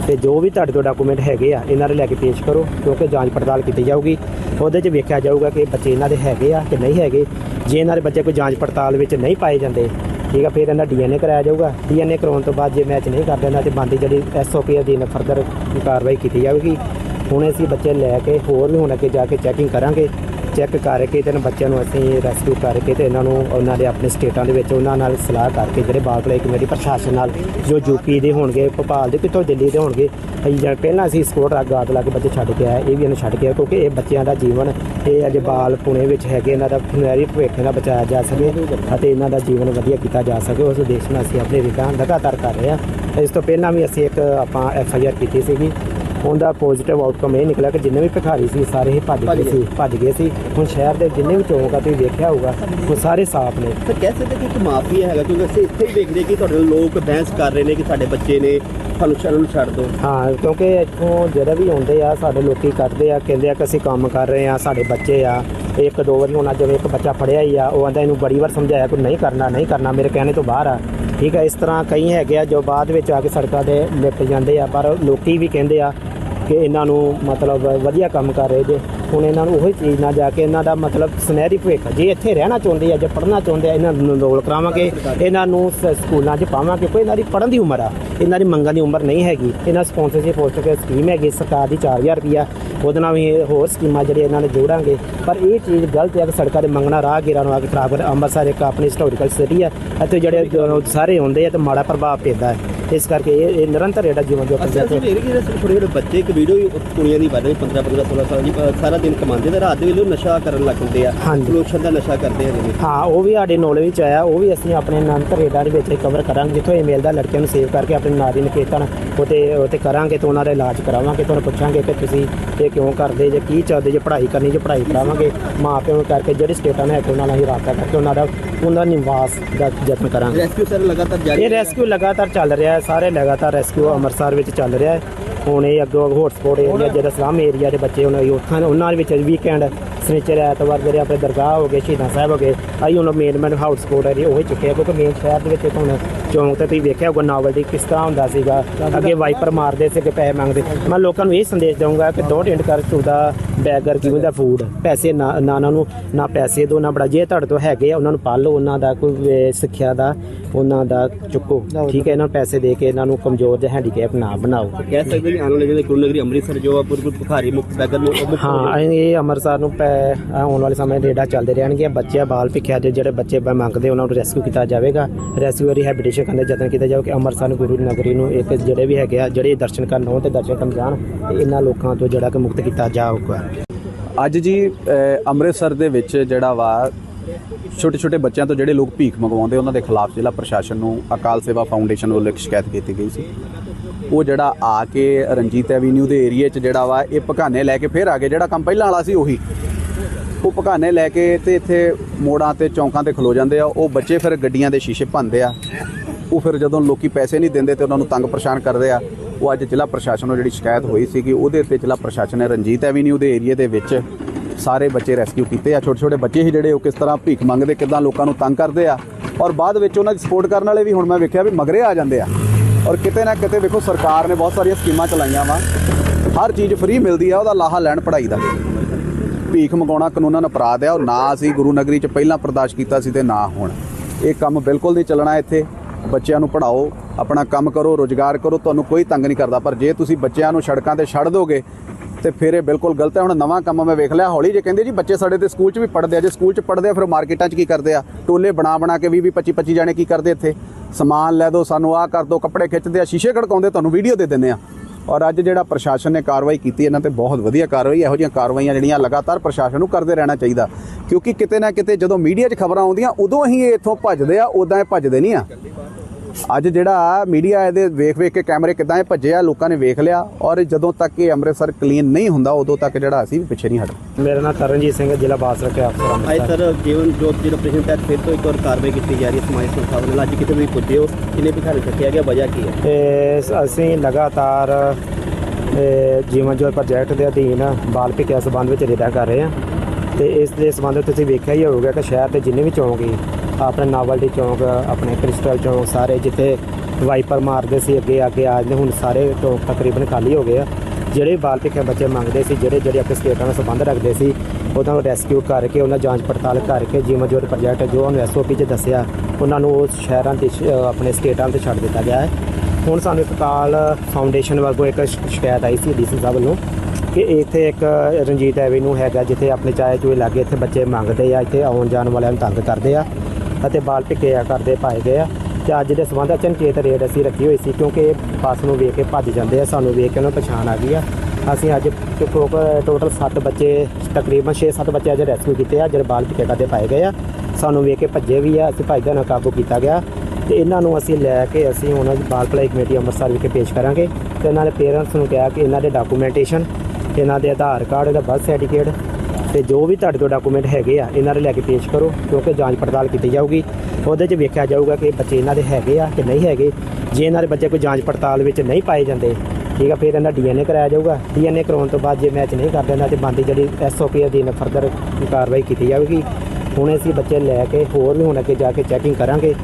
ਤੇ ਜੋ ਵੀ ਤੁਹਾਡੇ ਕੋਲ ਡਾਕੂਮੈਂਟ ਹੈਗੇ ਆ, ਇਹਨਾਂ ਦੇ ਲੈ ਕੇ ਪੇਸ਼ ਕਰੋ, ਕਿਉਂਕਿ ਜਾਂਚ ਪੜਤਾਲ ਕੀਤੀ ਜਾਊਗੀ। ਉਹਦੇ 'ਚ ਵੇਖਿਆ ਜਾਊਗਾ ਕਿ ਬੱਚੇ ਇਹਨਾਂ ਦੇ ਹੈਗੇ ਆ ਕਿ ਨਹੀਂ ਹੈਗੇ। ਜੇ ਇਹਨਾਂ ਦੇ ਬੱਚੇ ਕੋਈ ਜਾਂਚ ਪੜਤਾਲ ਵਿੱਚ ਨਹੀਂ ਪਾਏ ਜਾਂਦੇ, ਠੀਕ ਆ, ਫਿਰ ਇਹਨਾਂ ਡੀਐਨਏ ਕਰਾਇਆ ਜਾਊਗਾ। ਡੀਐਨਏ ਕਰਾਉਣ ਤੋਂ ਬਾਅਦ ਜੇ ਮੈਚ ਨਹੀਂ ਕਰਦੇ ਇਹਨਾਂ ਤੇ ਬੰਦੀ ਜਿਹੜੀ ਐਸਓਪੀ ਅਧੀਨ ਫਰਦਰ ਕਾਰਵਾਈ ਕੀਤੀ ਜਾਊਗੀ। ਹੁਣ ਅਸੀਂ ਬੱਚੇ ਲੈ ਕੇ ਹੋਰ ਵੀ ਹੁਣ ਅੱਗੇ ਜਾ ਕੇ ਚੈਕਿੰਗ ਕਰਾਂਗੇ। ਚੈੱਕ ਕਰਕੇ ਤੇ ਇਹਨਾਂ ਬੱਚਿਆਂ ਨੂੰ ਅਸੀਂ ਰੈਸਕਿਊ ਕਰਕੇ ਤੇ ਇਹਨਾਂ ਨੂੰ ਉਹਨਾਂ ਦੇ ਆਪਣੇ ਸਟੇਟਾਂ ਦੇ ਵਿੱਚ ਉਹਨਾਂ ਨਾਲ ਸਲਾਹ ਕਰਕੇ ਜਿਹੜੇ ਬਾਲ ਭਲਾਈ ਕਮੇਟੀ ਪ੍ਰਸ਼ਾਸਨ ਨਾਲ ਜੋ ਯੂਪੀ ਦੇ ਹੋਣਗੇ, ਭੋਪਾਲ ਦੇ ਕਿਤੋਂ ਦਿੱਲੀ ਦੇ ਹੋਣਗੇ, ਅਸੀਂ ਜਾਂ ਪਹਿਲਾਂ ਅਸੀਂ ਸਪੋਰਟ ਗਾਦ ਲਾ ਕੇ ਬੱਚੇ ਛੱਡ ਕੇ ਆਏ, ਇਹ ਵੀ ਇਹਨੂੰ ਛੱਡ ਕੇ ਆਏ ਕਿਉਂਕਿ ਇਹ ਬੱਚਿਆਂ ਦਾ ਜੀਵਨ, ਇਹ ਅਜੇ ਬਾਲ ਪੁਣੇ ਵਿੱਚ ਹੈਗੇ, ਇਹਨਾਂ ਦਾ ਸੁਨਹਿਰੀ ਭਵਿੱਖ ਦਾ ਬਚਾਇਆ ਜਾ ਸਕੇ ਅਤੇ ਇਹਨਾਂ ਦਾ ਜੀਵਨ ਵਧੀਆ ਕੀਤਾ ਜਾ ਸਕੇ, ਉਸ ਉਦੇਸ਼ ਨਾਲ ਅਸੀਂ ਆਪਣੇ ਰਿਟਾਂ ਲਗਾਤਾਰ ਕਰ ਰਹੇ ਹਾਂ। ਇਸ ਤੋਂ ਪਹਿਲਾਂ ਵੀ ਅਸੀਂ ਇੱਕ ਆਪਾਂ ਐਫ ਆਈ ਆਰ ਕੀਤੀ ਸੀਗੀ ਉਹਦਾ ਪੋਜ਼ਿਟਿਵ ਆਊਟਕਮ ਇਹ ਨਿਕਲਿਆ ਕਿ ਜਿੰਨੇ ਵੀ ਭਿਖਾਰੀ ਸੀ ਸਾਰੇ ਹੀ ਭੱਜ ਗਏ ਸੀ ਭੱਜ ਗਏ ਸੀ। ਹੁਣ ਸ਼ਹਿਰ ਦੇ ਜਿੰਨੇ ਵੀ ਚੌਂਕ ਆ ਤੁਸੀਂ ਵੇਖਿਆ ਹੋਊਗਾ ਉਹ ਸਾਰੇ ਸਾਫ਼ ਨੇ। ਤਾਂ ਕਹਿ ਸਕਦੇ ਕਿ ਇੱਕ ਮਾਫੀਆ ਹੈਗਾ ਕਿਉਂਕਿ ਅਸੀਂ ਇੱਥੇ ਹੀ ਦੇਖਦੇ ਕਿ ਤੁਹਾਡੇ ਲੋਕ ਬਹਿਸ ਕਰ ਰਹੇ ਨੇ ਕਿ ਸਾਡੇ ਬੱਚੇ ਨੇ ਸਾਨੂੰ ਸ਼ਰਨ ਨੂੰ ਛੱਡ ਦਿਓ। ਹਾਂ ਕਿਉਂਕਿ ਇੱਥੋਂ ਜਿਹੜੇ ਵੀ ਆਉਂਦੇ ਆ ਸਾਡੇ ਲੋਕੀ ਕੱਟਦੇ ਆ ਕਹਿੰਦੇ ਆ ਕਿ ਅਸੀਂ ਕੰਮ ਕਰ ਰਹੇ ਆ ਸਾਡੇ ਬੱਚੇ ਆ। ਇੱਕ ਦੋ ਵਾਰੀ ਹੁਣ ਜਿਵੇਂ ਇੱਕ ਬੱਚਾ ਫੜਿਆ ਹੀ ਆ ਉਹ ਆਂਦਾ ਇਹਨੂੰ ਬੜੀ ਵਾਰ ਸਮਝਾਇਆ ਕਿ ਨਹੀਂ ਕਰਨਾ ਨਹੀਂ ਕਰਨਾ ਮੇਰੇ ਕਹਿਣੇ ਤੋਂ ਬਾਹਰ ਆ। ਠੀਕ ਹੈ ਇਸ ਤਰ੍ਹਾਂ ਕਈ ਹੈਗੇ ਆ ਜੋ ਬਾਅਦ ਵਿੱਚ ਆ ਕੇ ਸੜਕਾਂ ਤੇ ਲਿਪ ਜਾਂਦੇ ਆ ਪਰ ਲੋਕੀ ਵੀ ਕਹਿੰਦੇ ਆ ਕਿ ਇਹਨਾਂ ਨੂੰ ਮਤਲਬ ਵਧੀਆ ਕੰਮ ਕਰ ਰਹੇ ਜੇ। ਹੁਣ ਇਹਨਾਂ ਨੂੰ ਉਹੀ ਚੀਜ਼ ਨਾਲ ਜਾ ਕੇ ਇਹਨਾਂ ਦਾ ਮਤਲਬ ਸੁਨਹਿਰੀ ਭਵਿੱਖ, ਜੇ ਇੱਥੇ ਰਹਿਣਾ ਚਾਹੁੰਦੇ ਆ, ਜੇ ਪੜ੍ਹਨਾ ਚਾਹੁੰਦੇ ਆ, ਇਹਨਾਂ ਨੂੰ ਰੋਲ ਕਰਾਵਾਂਗੇ, ਇਹਨਾਂ ਨੂੰ ਸ- ਸਕੂਲਾਂ 'ਚ ਪਾਵਾਂਗੇ, ਕੋਈ ਇਹਨਾਂ ਦੀ ਪੜ੍ਹਨ ਦੀ ਉਮਰ ਆ, ਇਹਨਾਂ ਦੀ ਮੰਗਣ ਦੀ ਉਮਰ ਨਹੀਂ ਹੈਗੀ। ਇਹਨਾਂ ਸਪਾਂਸਰਸ਼ਿਪ ਹੋ ਕੇ ਸਕੀਮ ਹੈਗੀ, ਸਰਕਾਰ ਦੀ 4000 ਰੁਪਿਆ ਉਹਦੇ ਨਾਲ ਵੀ ਹੋਰ ਸਕੀਮਾਂ ਜਿਹੜੀਆਂ ਇਹਨਾਂ ਨੇ ਜੋੜਾਂਗੇ। ਪਰ ਇਹ ਚੀਜ਼ ਗਲਤ ਹੈ ਕਿ ਸੜਕਾਂ ਦੇ ਮੰਗਣਾ ਰਾਹਗੀਰਾਂ ਨੂੰ ਆ ਕੇ ਖਰਾਬ ਕਰ। ਅੰਮ੍ਰਿਤਸਰ ਇੱਕ ਆਪਣੀ ਹਿਸਟੋਰੀਕਲ ਸਿਟੀ ਹੈ, ਇੱਥੇ ਜਿਹੜੇ ਜੋ ਸਾਰੇ ਆਉਂਦੇ ਆ, ਤੇ ਮਾੜਾ ਪ੍ਰਭਾਵ ਪੈਂਦਾ ਹੈ। ਇਸ ਕਰਕੇ ਇਹ ਇਹ ਨਿਰੰਤਰ ਜਿਹੜਾ ਜੀਵਨ ਜੋ ਅਸੀਂ ਅਸੀਂ ਦੇਖ ਰਹੇ ਕਿ ਜਿਹੜੇ ਛੋਟੇ ਛੋਟੇ ਬੱਚੇ ਇੱਕ ਵੀਡੀਓ ਹੀ ਕੁੜੀਆਂ ਦੀ ਬਾਰੇ 15 15 16 ਸਾਲ ਦੀ ਸਾਰਾ ਦਿਨ ਕਮਾਉਂਦੇ ਤੇ ਰਾਤ ਦੇ ਵੇਲੇ ਉਹ ਨਸ਼ਾ ਕਰਨ ਲੱਗ ਜਾਂਦੇ ਆ। ਹਾਂਜੀ। ਦਾ ਨਸ਼ਾ ਕਰਦੇ ਹੈਗੇ ਨੇ ਹਾਂ ਉਹ ਵੀ ਸਾਡੇ ਨੌਲੇਜ ਵਿੱਚ ਆਇਆ ਉਹ ਵੀ ਅਸੀਂ ਆਪਣੇ ਨਿਰੰਤਰ ਰੇਡਾਰ ਦੇ ਵਿੱਚ ਕਵਰ ਕਰਾਂਗੇ। ਜਿੱਥੋਂ ਇਹ ਮਿਲਦਾ ਲੜਕਿਆਂ ਨੂੰ ਸੇਵ ਕਰਕੇ ਆਪਣੇ ਨਾਰੀ ਨਿਕੇਤਨ ਉਤੇ ਉਤੇ ਕਰਾਂਗੇ ਤੇ ਉਹਨਾਂ ਦਾ ਇਲਾਜ ਕਰਾਵਾਂਗੇ ਤੁਹਾਨੂੰ ਪੁੱਛਾਂਗੇ ਕਿ ਤੁਸੀਂ ਇਹ ਕਿਉਂ ਕਰਦੇ ਜੇ ਕੀ ਚਾਹਦੇ ਜੇ ਪੜ੍ਹਾਈ ਕਰਨੀ ਜੇ ਪੜ੍ਹਾਈ ਕਰਾਵਾਂਗੇ ਮਾਂ ਪਿਓ ਨੂੰ ਕਰਕੇ ਜਿਹੜੇ ਸਟੇਟਾਂ ਨੇ ਉਹਨਾਂ ਨਾਲ ਹੀ ਰਾਬਤਾ ਕਰਕੇ ਉਹਨਾਂ ਦਾ ਉਹਨਾਂ ਨਿਵਾਸ ਦਾ ਯਤਨ ਕਰਾਂਗੇ। ਰੈਸਕਿਊ ਸਰ ਲਗਾਤਾਰ ਜਾਰੀ ਇਹ ਰੈਸਕਿਊ ਲਗਾਤਾਰ ਚੱਲ ਰਿਹਾ ਹੈ ਸਾਰੇ ਲਗਾਤਾਰ ਰੈਸਕਿਊ ਅੰਮ੍ਰਿਤਸਰ ਵਿੱਚ ਚੱਲ ਰਿਹਾ ਹੈ। ਹੁਣ ਇਹ ਅੱਗੋਂ ਹੌਟਸਪੌਟ ਏਰੀਆ ਜਿਹੜਾ ਸਲਾਮ ਏਰੀਆ ਦੇ ਬੱਚੇ ਉਹਨਾਂ ਉੱਥਾਂ ਉਹਨਾਂ ਦੇ ਵਿੱਚ ਵੀਕਐਂਡ ਸਨੀਚਰ ਐਤਵਾਰ ਜਿਹੜੇ ਆਪਣੇ ਦਰਗਾਹ ਹੋ ਗਏ ਸ਼ਹੀਦਾਂ ਸਾਹਿਬ ਹੋ ਗਏ ਆਈ ਹੁਣ ਮੇਨ ਮੇਨ ਹੌਟਸਪੌਟ ਏਰੀਆ ਉਹ ਹੀ ਚੁੱਕੇ ਆ ਕਿਉਂਕਿ ਮੇਨ ਸ਼ਹਿਰ ਦੇ ਵਿੱਚ ਹੁਣ ਚੌਂਕ ਤੇ ਤੁਸੀਂ ਵੇਖਿਆ ਹੋਊਗਾ ਨਾਵਲਟੀ ਕਿਸ ਤਰ੍ਹਾਂ ਹੁੰਦਾ ਸੀਗਾ। ਅੱਗੇ ਵਾਈਪਰ ਮਾਰਦੇ ਸੀ ਅੱਗੇ ਪੈਸੇ ਮੰਗਦੇ। ਮੈਂ ਲੋਕਾਂ ਨੂੰ ਇਹ ਸੰਦੇਸ਼ ਦਊਂਗਾ ਕਿ ਡੋਂਟ ਇੰਡ ਕਰ to the beggar giving the food ਪੈਸੇ ਨਾ ਨਾ ਨੂੰ ਨਾ ਪੈਸੇ ਦੋ ਨਾ ਬੜਾ। ਜੇ ਤੁਹਾਡੇ ਤੋਂ ਹੈਗੇ ਆ ਉਹਨਾਂ ਨੂੰ ਪਾਲੋ ਉਹਨਾਂ ਦਾ ਕੋਈ ਸਿੱਖਿਆ ਦਾ ਉਹਨਾਂ ਦਾ ਚੁੱਕੋ। ਠੀਕ ਹੈ ਇਹਨਾਂ ਨੂੰ ਪੈਸੇ ਦੇ ਕੇ ਇਹਨਾਂ ਨੂੰ ਕਮਜ਼ੋਰ ਜਾਂ ਹੈਂਡੀਕੈਪ ਨਾ ਬਣਾਓ। ਕਹਿ ਸਕਦੇ ਕਿ ਆਉਣ ਵਾਲੇ ਗੁਰੂ ਨਗਰੀ ਅੰਮ੍ਰਿਤਸਰ ਜੋ ਆ ਬਿਲਕੁਲ ਭਿਖਾਰੀ ਮੁਕਤ ਬੈਗਰ ਨੂੰ ਹੋ ਇਹ ਅੰਮ੍ਰਿਤਸਰ ਨੂੰ ਪੈ- ਆਉਣ ਵਾਲੇ ਸਮੇਂ ਰੇਡਾ ਚੱਲਦੇ ਰਹਿਣਗੇ। ਬੱਚੇ ਬਾਲ ਭਿੱਖਿਆ ਦੇ ਜਿਹੜੇ ਬੱਚੇ ਮੰਗਦੇ ਉਹਨਾਂ ਨੂੰ ਰੈਸਕਿਊ ਕੀਤਾ ਜਾਵੇਗਾ। ਰੈਸਕਿਊ ਰਿਹੈਬਿਲਿਟੇਸ਼ਨ ਕਰਨ ਦਾ ਯਤਨ ਕੀਤਾ ਜਾਵੇ ਕਿ ਅੰਮ੍ਰਿਤਸਰ ਨੂੰ, ਗੁਰੂ ਨਗਰੀ ਨੂੰ ਇੱਕ ਜਿਹੜੇ ਵੀ ਹੈਗੇ ਆ, ਜਿਹੜੇ ਦਰਸ਼ਨ ਕਰਨ ਹੋਣ ਤੇ ਦਰਸ਼ਨ ਕਰਨ ਜਾਣ, ਤੇ ਇਹਨਾਂ ਲੋਕਾਂ ਤੋਂ ਜਿਹੜਾ ਕਿ ਮੁਕਤ ਕੀਤਾ ਜਾਊਗਾ ਅੱਜ ਜੀ ਅੰਮ੍ਰਿਤਸਰ ਦੇ ਵਿੱਚ ਜਿਹੜਾ ਵਾ ਛੋਟੇ ਛੋਟੇ ਬੱਚਿਆਂ ਤੋਂ ਜਿਹੜੇ ਲੋਕ ਭੀਖ ਮੰਗਵਾਉਂਦੇ, ਉਹਨਾਂ ਦੇ ਖਿਲਾਫ ਜ਼ਿਲ੍ਹਾ ਪ੍ਰਸ਼ਾਸਨ ਨੂੰ ਅਕਾਲ ਸੇਵਾ ਫਾਊਂਡੇਸ਼ਨ ਵੱਲੋਂ ਇੱਕ ਸ਼ਿਕਾਇਤ ਕੀਤੀ ਗਈ ਸੀ। ਉਹ ਜਿਹੜਾ ਆ ਕੇ ਰਣਜੀਤ ਐਵੀਨਿਊ ਦੇ ਏਰੀਆ 'ਚ ਜਿਹੜਾ ਵਾ, ਇਹ ਪਕਾਨੇ ਲੈ ਕੇ ਫੇਰ ਆ ਗਏ। ਜਿਹੜਾ ਕੰਮ ਪਹਿਲਾਂ ਵਾਲਾ ਸੀ ਉਹੀ। ਉਹ ਪਕਾਨੇ ਲੈ ਕੇ ਤੇ ਇੱਥੇ ਮੋੜਾਂ ਤੇ ਚੌਂਕਾਂ ਤੇ ਖਲੋ ਜਾਂਦੇ ਆ, ਉਹ ਬੱਚੇ ਫਿਰ ਗੱਡੀਆਂ ਦੇ ਸ਼ੀਸ਼ੇ ਭੰਨਦੇ ਆ। ਉਹ ਫਿਰ ਜਦੋਂ ਲੋਕੀ ਪੈਸੇ ਨਹੀਂ ਦਿੰਦੇ ਤੇ ਉਹਨਾਂ ਨੂੰ ਤੰਗ ਪਰੇਸ਼ਾਨ ਕਰਦੇ ਆ, ਉਹ ਅੱਜ ਜ਼ਿਲ੍ਹਾ ਪ੍ਰਸ਼ਾਸਨ ਨੂੰ ਜਿਹੜੀ ਸ਼ਿਕਾਇਤ ਹੋਈ ਸੀ ਕਿ ਉਹਦੇ ਉੱਤੇ ਜ਼ਿਲ੍ਹਾ ਪ੍ਰਸ਼ਾਸਨ ਨੇ ਰਣਜੀਤ ਐਵੀਨਿਊ ਦੇ ਏਰੀਆ ਦੇ ਵਿੱਚ, ਸਾਰੇ ਬੱਚੇ ਰੈਸਕਿਊ ਕੀਤੇ ਆ, ਛੋਟੇ ਛੋਟੇ ਬੱਚੇ ਹੀ ਜਿਹੜੇ ਉਹ ਕਿਸ ਤਰ੍ਹਾਂ ਭੀਖ ਮੰਗਦੇ, ਕਿਦਾਂ ਲੋਕਾਂ ਨੂੰ ਤੰਗ ਕਰਦੇ ਆ, ਔਰ ਬਾਅਦ ਵਿੱਚ ਉਹਨਾਂ ਦੀ ਸਪੋਰਟ ਕਰਨ ਵਾਲੇ ਵੀ ਹੁਣ ਮੈਂ ਵੇਖਿਆ ਵੀ ਮਗਰੇ ਆ ਜਾਂਦੇ ਆ। ਔਰ ਕਿਤੇ ਨਾ ਕਿਤੇ ਵੇਖੋ ਸਰਕਾਰ ਨੇ ਬਹੁਤ ਸਾਰੀਆਂ ਸਕੀਮਾਂ ਚਲਾਈਆਂ ਵਾ, ਹਰ ਚੀਜ਼ ਫ੍ਰੀ ਮਿਲਦੀ ਆ, ਉਹਦਾ ਲਾਹਾ ਲੈਣ ਪੜ੍ਹਾਈ ਦਾ। ਭੀਖ ਮੰਗਾਉਣਾ ਕਾਨੂੰਨਨ ਅਪਰਾਧ ਹੈ ਔਰ ਨਾ ਅਸੀਂ ਗੁਰੂ ਨਗਰੀ 'ਚ ਪਹਿਲਾਂ ਬਰਦਾਸ਼ਤ ਕੀਤਾ ਸੀ ਤੇ ਨਾ ਹੁਣ। ਇਹ ਕੰਮ ਬਿਲਕੁਲ ਨਹੀਂ ਚੱਲਣਾ ਇੱਥੇ। ਬੱਚਿਆਂ ਨੂੰ ਪੜ੍ਹਾਓ, ਆਪਣਾ ਕੰਮ ਕਰੋ, ਰੋਜ਼ਗਾਰ ਕਰੋ, ਤੁਹਾਨੂੰ ਕੋਈ ਤੰਗ ਨਹੀਂ ਕਰਦਾ। ਪਰ ਜੇ ਤੁਸੀਂ ਬੱਚਿਆਂ ਨੂੰ ਸੜਕਾਂ ਤੇ ਛੱਡ ਦੋਗੇ, ਤੇ ਫਿਰ ਇਹ ਬਿਲਕੁਲ ਗਲਤ ਹੈ। ਹੁਣ ਨਵਾਂ ਕੰਮ ਮੈਂ ਵੇਖ ਲਿਆ, ਹੌਲੀ ਜੇ ਕਹਿੰਦੇ ਜੀ, ਬੱਚੇ ਸਾਡੇ ਤੇ ਸਕੂਲ 'ਚ ਵੀ ਪੜ੍ਹਦੇ ਆ। ਜੇ ਸਕੂਲ 'ਚ ਪੜ੍ਹਦੇ ਆ, ਫਿਰ ਮਾਰਕੀਟਾਂ 'ਚ ਕੀ ਕਰਦੇ ਆ? ਟੋਲੇ ਬਣਾ ਬਣਾ ਕੇ 20 25 25 ਜਾਣੇ ਕੀ ਕਰਦੇ ਇੱਥੇ? ਸਮਾਨ ਲੈ ਦਿਓ ਸਾਨੂੰ, ਆਹ ਕਰ ਦਿਓ ਕੱਪੜੇ ਖਿੱਚਦੇ ਆ, ਸ਼ੀਸ਼ੇ ਖੜਕਾਉਂਦੇ ਤੁਹਾਨੂੰ ਵੀਡੀਓ ਦੇ ਦਿੰਦੇ ਆ। ਔਰ ਅੱਜ ਜਿਹੜਾ ਪ੍ਰਸ਼ਾਸਨ ਨੇ ਕਾਰਵਾਈ ਕੀਤੀ, ਇਹਨਾਂ ਤੇ ਬਹੁਤ ਵਧੀਆ ਕਾਰਵਾਈ, ਇਹੋ ਜਿਹੀਆਂ ਕਾਰਵਾਈਆਂ ਜਿਹੜੀਆਂ ਲਗਾਤਾਰ ਪ੍ਰਸ਼ਾਸਨ ਨੂੰ ਕਰਦੇ ਰਹਿਣਾ ਚਾਹੀਦਾ। ਕਿਉਂਕਿ ਕਿਤੇ ਨਾ ਕਿਤੇ ਜਦੋਂ ਮੀਡੀਆ 'ਚ ਖਬਰਾਂ ਆਉਂਦੀਆਂ, ਉਦੋਂ ਹੀ ਇਹ ਇੱਥੋਂ ਭੱਜਦੇ ਆ ਉਦਾਂ ਇਹ ਭੱਜਦੇ ਨਹੀਂ ਆ। ਅੱਜ ਜਿਹੜਾ ਮੀਡੀਆ ਇਹਦੇ ਵੇਖ ਵੇਖ ਕੇ ਕੈਮਰੇ ਕਿਦਾਂ ਇਹ ਭੱਜੇ ਆ ਲੋਕਾਂ ਨੇ ਵੇਖ ਲਿਆ ਔਰ ਜਦੋਂ ਤੱਕ ਇਹ ਅੰਮ੍ਰਿਤਸਰ ਕਲੀਨ ਨਹੀਂ ਹੁੰਦਾ ਉਦੋਂ ਤੱਕ ਜਿਹੜਾ ਅਸੀਂ ਵੀ ਪਿੱਛੇ ਨਹੀਂ ਹਟਦੇ ਮੇਰਾ ਨਾਮ ਤਰਨਜੀਤ ਸਿੰਘ ਹੈ, ਜ਼ਿਲ੍ਹਾ ਬਾਸ ਰੱਖਿਆ ਅਫਸਰ ਅੰਮ੍ਰਿਤਸਰ। ਸਰ ਜੀਵਨ ਜੋਤ ਜੀ ਆਪਰੇਸ਼ਨ ਤਹਿਤ ਫਿਰ ਤੋਂ ਇੱਕ ਵਾਰ ਕਾਰਵਾਈ ਕੀਤੀ ਜਾ ਰਹੀ ਹੈ ਸਮਾਜ ਸੰਸਥਾ ਵੱਲੋਂ। ਅੱਜ ਕਿਤੇ ਵੀ ਪੁੱਜੇ ਹੋ ਕਿੰਨੇ ਭਿਖਾਰੀ ਚੱਕਿਆ ਗਿਆ ਵਜ੍ਹਾ ਕੀ ਹੈ? ਤੇ ਅਸੀਂ ਲਗਾਤਾਰ ਜੀਵਨ ਜੋਤ ਪ੍ਰੋਜੈਕਟ ਦੇ ਅਧੀਨ ਬਾਲ ਭਿੱਖਿਆ ਸੰਬੰਧ ਵਿੱਚ ਰੇਡਾ ਕਰ ਰਹੇ ਹਾਂ। ਤੇ ਇਸ ਦੇ ਸੰਬੰਧ ਵਿੱਚ ਤੁਸੀਂ ਵੇਖਿਆ ਹੀ ਹੋਊਗਾ ਕਿ ਸ਼ਹਿਰ ਦੇ ਜਿੰਨੇ ਵੀ ਚੌਂਕ ਹੀ ਆਪਣੇ ਨਾਵਲਟੀ ਚੌਂਕ, ਆਪਣੇ ਕ੍ਰਿਸਟਲ ਚੌਂਕ ਸਾਰੇ ਜਿੱਥੇ ਵਾਈਪਰ ਮਾਰਦੇ ਸੀ, ਅੱਗੇ ਅੱਗੇ ਆ ਜਾਂਦੇ, ਹੁਣ ਸਾਰੇ ਚੌਂਕ ਤਕਰੀਬਨ ਖਾਲੀ ਹੋ ਗਏ ਆ। ਜਿਹੜੇ ਬਾਲ ਭਿੱਖਿਆ ਬੱਚੇ ਮੰਗਦੇ ਸੀ, ਜਿਹੜੇ ਜਿਹੜੇ ਆਪਣੇ ਸਟੇਟਾਂ ਨਾਲ ਸੰਬੰਧ ਰੱਖਦੇ ਸੀ, ਉਹਨਾਂ ਨੂੰ ਰੈਸਕਿਊ ਕਰਕੇ, ਉਹਨਾਂ ਜਾਂਚ ਪੜਤਾਲ ਕਰਕੇ, ਜੀਵਨ ਜੋਤ ਪ੍ਰੋਜੈਕਟ ਜੋ ਉਹਨੂੰ ਐਸਓਪੀ 'ਚ ਦੱਸਿਆ, ਉਹਨਾਂ ਨੂੰ ਉਸ ਸ਼ਹਿਰਾਂ ਤੇ ਸ਼- ਆਪਣੇ ਸਟੇਟਾਂ ਤੇ ਛੱਡ ਦਿੱਤਾ ਗਿਆ ਹੈ। ਹੁਣ ਸਾਨੂੰ ਇੱਕ ਕਾਲ ਫਾਊਂਡੇਸ਼ਨ ਵੱਲੋਂ ਇੱਕ ਸ਼ਿਕਾਇਤ ਆਈ ਸੀ ਡੀਸੀ ਸਾਹਿਬ ਵੱਲੋਂ ਕਿ ਇੱਥੇ ਇੱਕ ਰਣਜੀਤ ਐਵੀਨਿਊ ਹੈਗਾ, ਜਿੱਥੇ ਆਪਣੇ ਚਾਹੇ ਚੂਏ ਲਾਗੇ ਇੱਥੇ ਬੱਚੇ ਮੰਗਦੇ ਆ, ਇੱਥੇ ਆਉਣ ਜਾਣ ਵਾਲਿਆਂ ਨੂੰ ਤੰਗ ਕਰਦੇ ਆ। ਅਤੇ ਬਾਲ ਪਿੱਕੇ ਕਰਦੇ ਪਾਏ ਗਏ ਆ। ਤੇ ਅੱਜ ਦੇ ਸਬੰਧ ਅਚਨਚੇਤ ਰੇਡ ਅਸੀਂ ਰੱਖੀ ਹੋਈ ਸੀ ਕਿਉਂਕਿ ਇਹ ਬੱਸ ਨੂੰ ਵੇਖ ਕੇ ਭੱਜ ਜਾਂਦੇ ਆ, ਸਾਨੂੰ ਵੇਖ ਕੇ ਉਹਨਾਂ ਨੂੰ ਪਛਾਣ ਆ ਗਈ ਆ। ਅਸੀਂ ਅੱਜ ਟੋਟਲ 7 ਬੱਚੇ, ਤਕਰੀਬਨ 6-7 ਬੱਚੇ ਅੱਜ ਰੈਸਕਿਊ ਕੀਤੇ ਆ, ਜਿਹੜੇ ਬਾਲ ਪਿੱਕੇ ਕਰਦੇ ਪਾਏ ਗਏ ਆ। ਸਾਨੂੰ ਵੇਖ ਕੇ ਭੱਜੇ ਵੀ ਆ, ਅਸੀਂ ਭੱਜਦੇ ਨਾਲ ਕਾਬੂ ਕੀਤਾ ਗਿਆ। ਤੇ ਇਹਨਾਂ ਨੂੰ ਅਸੀਂ ਲੈ ਕੇ ਅਸੀਂ ਹੁਣ ਬਾਲ ਭਲਾਈ ਕਮੇਟੀ ਅੰਮ੍ਰਿਤਸਰ ਵਿਖੇ ਪੇਸ਼ ਕਰਾਂਗੇ। ਤੇ ਇਹਨਾਂ ਦੇ ਪੇਰੈਂਟਸ ਨੂੰ ਕਿਹਾ ਕਿ ਇਹਨਾਂ ਦੇ ਡਾਕੂਮੈਂਟੇਸ਼ਨ ਇਹਨਾਂ ਦੇ ਆਧਾਰ ਕਾਰਡ, ਇਹਦਾ ਬਰਥ ਸਰਟੀਫਿਕੇਟ ਤੇ ਜੋ ਵੀ ਤੁਹਾਡੇ ਕੋਲ ਡਾਕੂਮੈਂਟ ਹੈਗੇ ਆ, ਇਹਨਾਂ ਦੇ ਲੈ ਕੇ ਪੇਸ਼ ਕਰੋ, ਕਿਉਂਕਿ ਜਾਂਚ ਪੜਤਾਲ ਕੀਤੀ ਜਾਊਗੀ। ਉਹਦੇ 'ਚ ਵੇਖਿਆ ਜਾਊਗਾ ਕਿ ਬੱਚੇ ਇਹਨਾਂ ਦੇ ਹੈਗੇ ਆ ਕਿ ਨਹੀਂ ਹੈਗੇ। ਜੇ ਇਹਨਾਂ ਦੇ ਬੱਚੇ ਕੋਈ ਜਾਂਚ ਪੜਤਾਲ ਵਿੱਚ ਨਹੀਂ ਪਾਏ ਜਾਂਦੇ, ਠੀਕ ਆ, ਫਿਰ ਇਹਨਾਂ ਡੀਐਨਏ ਕਰਾਇਆ ਜਾਊਗਾ। ਡੀਐਨਏ ਕਰਾਉਣ ਤੋਂ ਬਾਅਦ ਜੇ ਮੈਚ ਨਹੀਂ ਕਰਦੇ ਇਹਨਾਂ ਤੇ ਬੰਦੀ ਜਿਹੜੀ ਐਸਓਪੀ ਅਧੀਨ ਫਰਦਰ ਕਾਰਵਾਈ ਕੀਤੀ ਜਾਵੇਗੀ ਹੁਣ ਅਸੀਂ ਬੱਚੇ ਲੈ ਕੇ ਹੋਰ ਵੀ ਹੁਣ ਅੱਗੇ ਜਾ ਕੇ ਚੈਕਿੰਗ ਕਰਾਂਗੇ।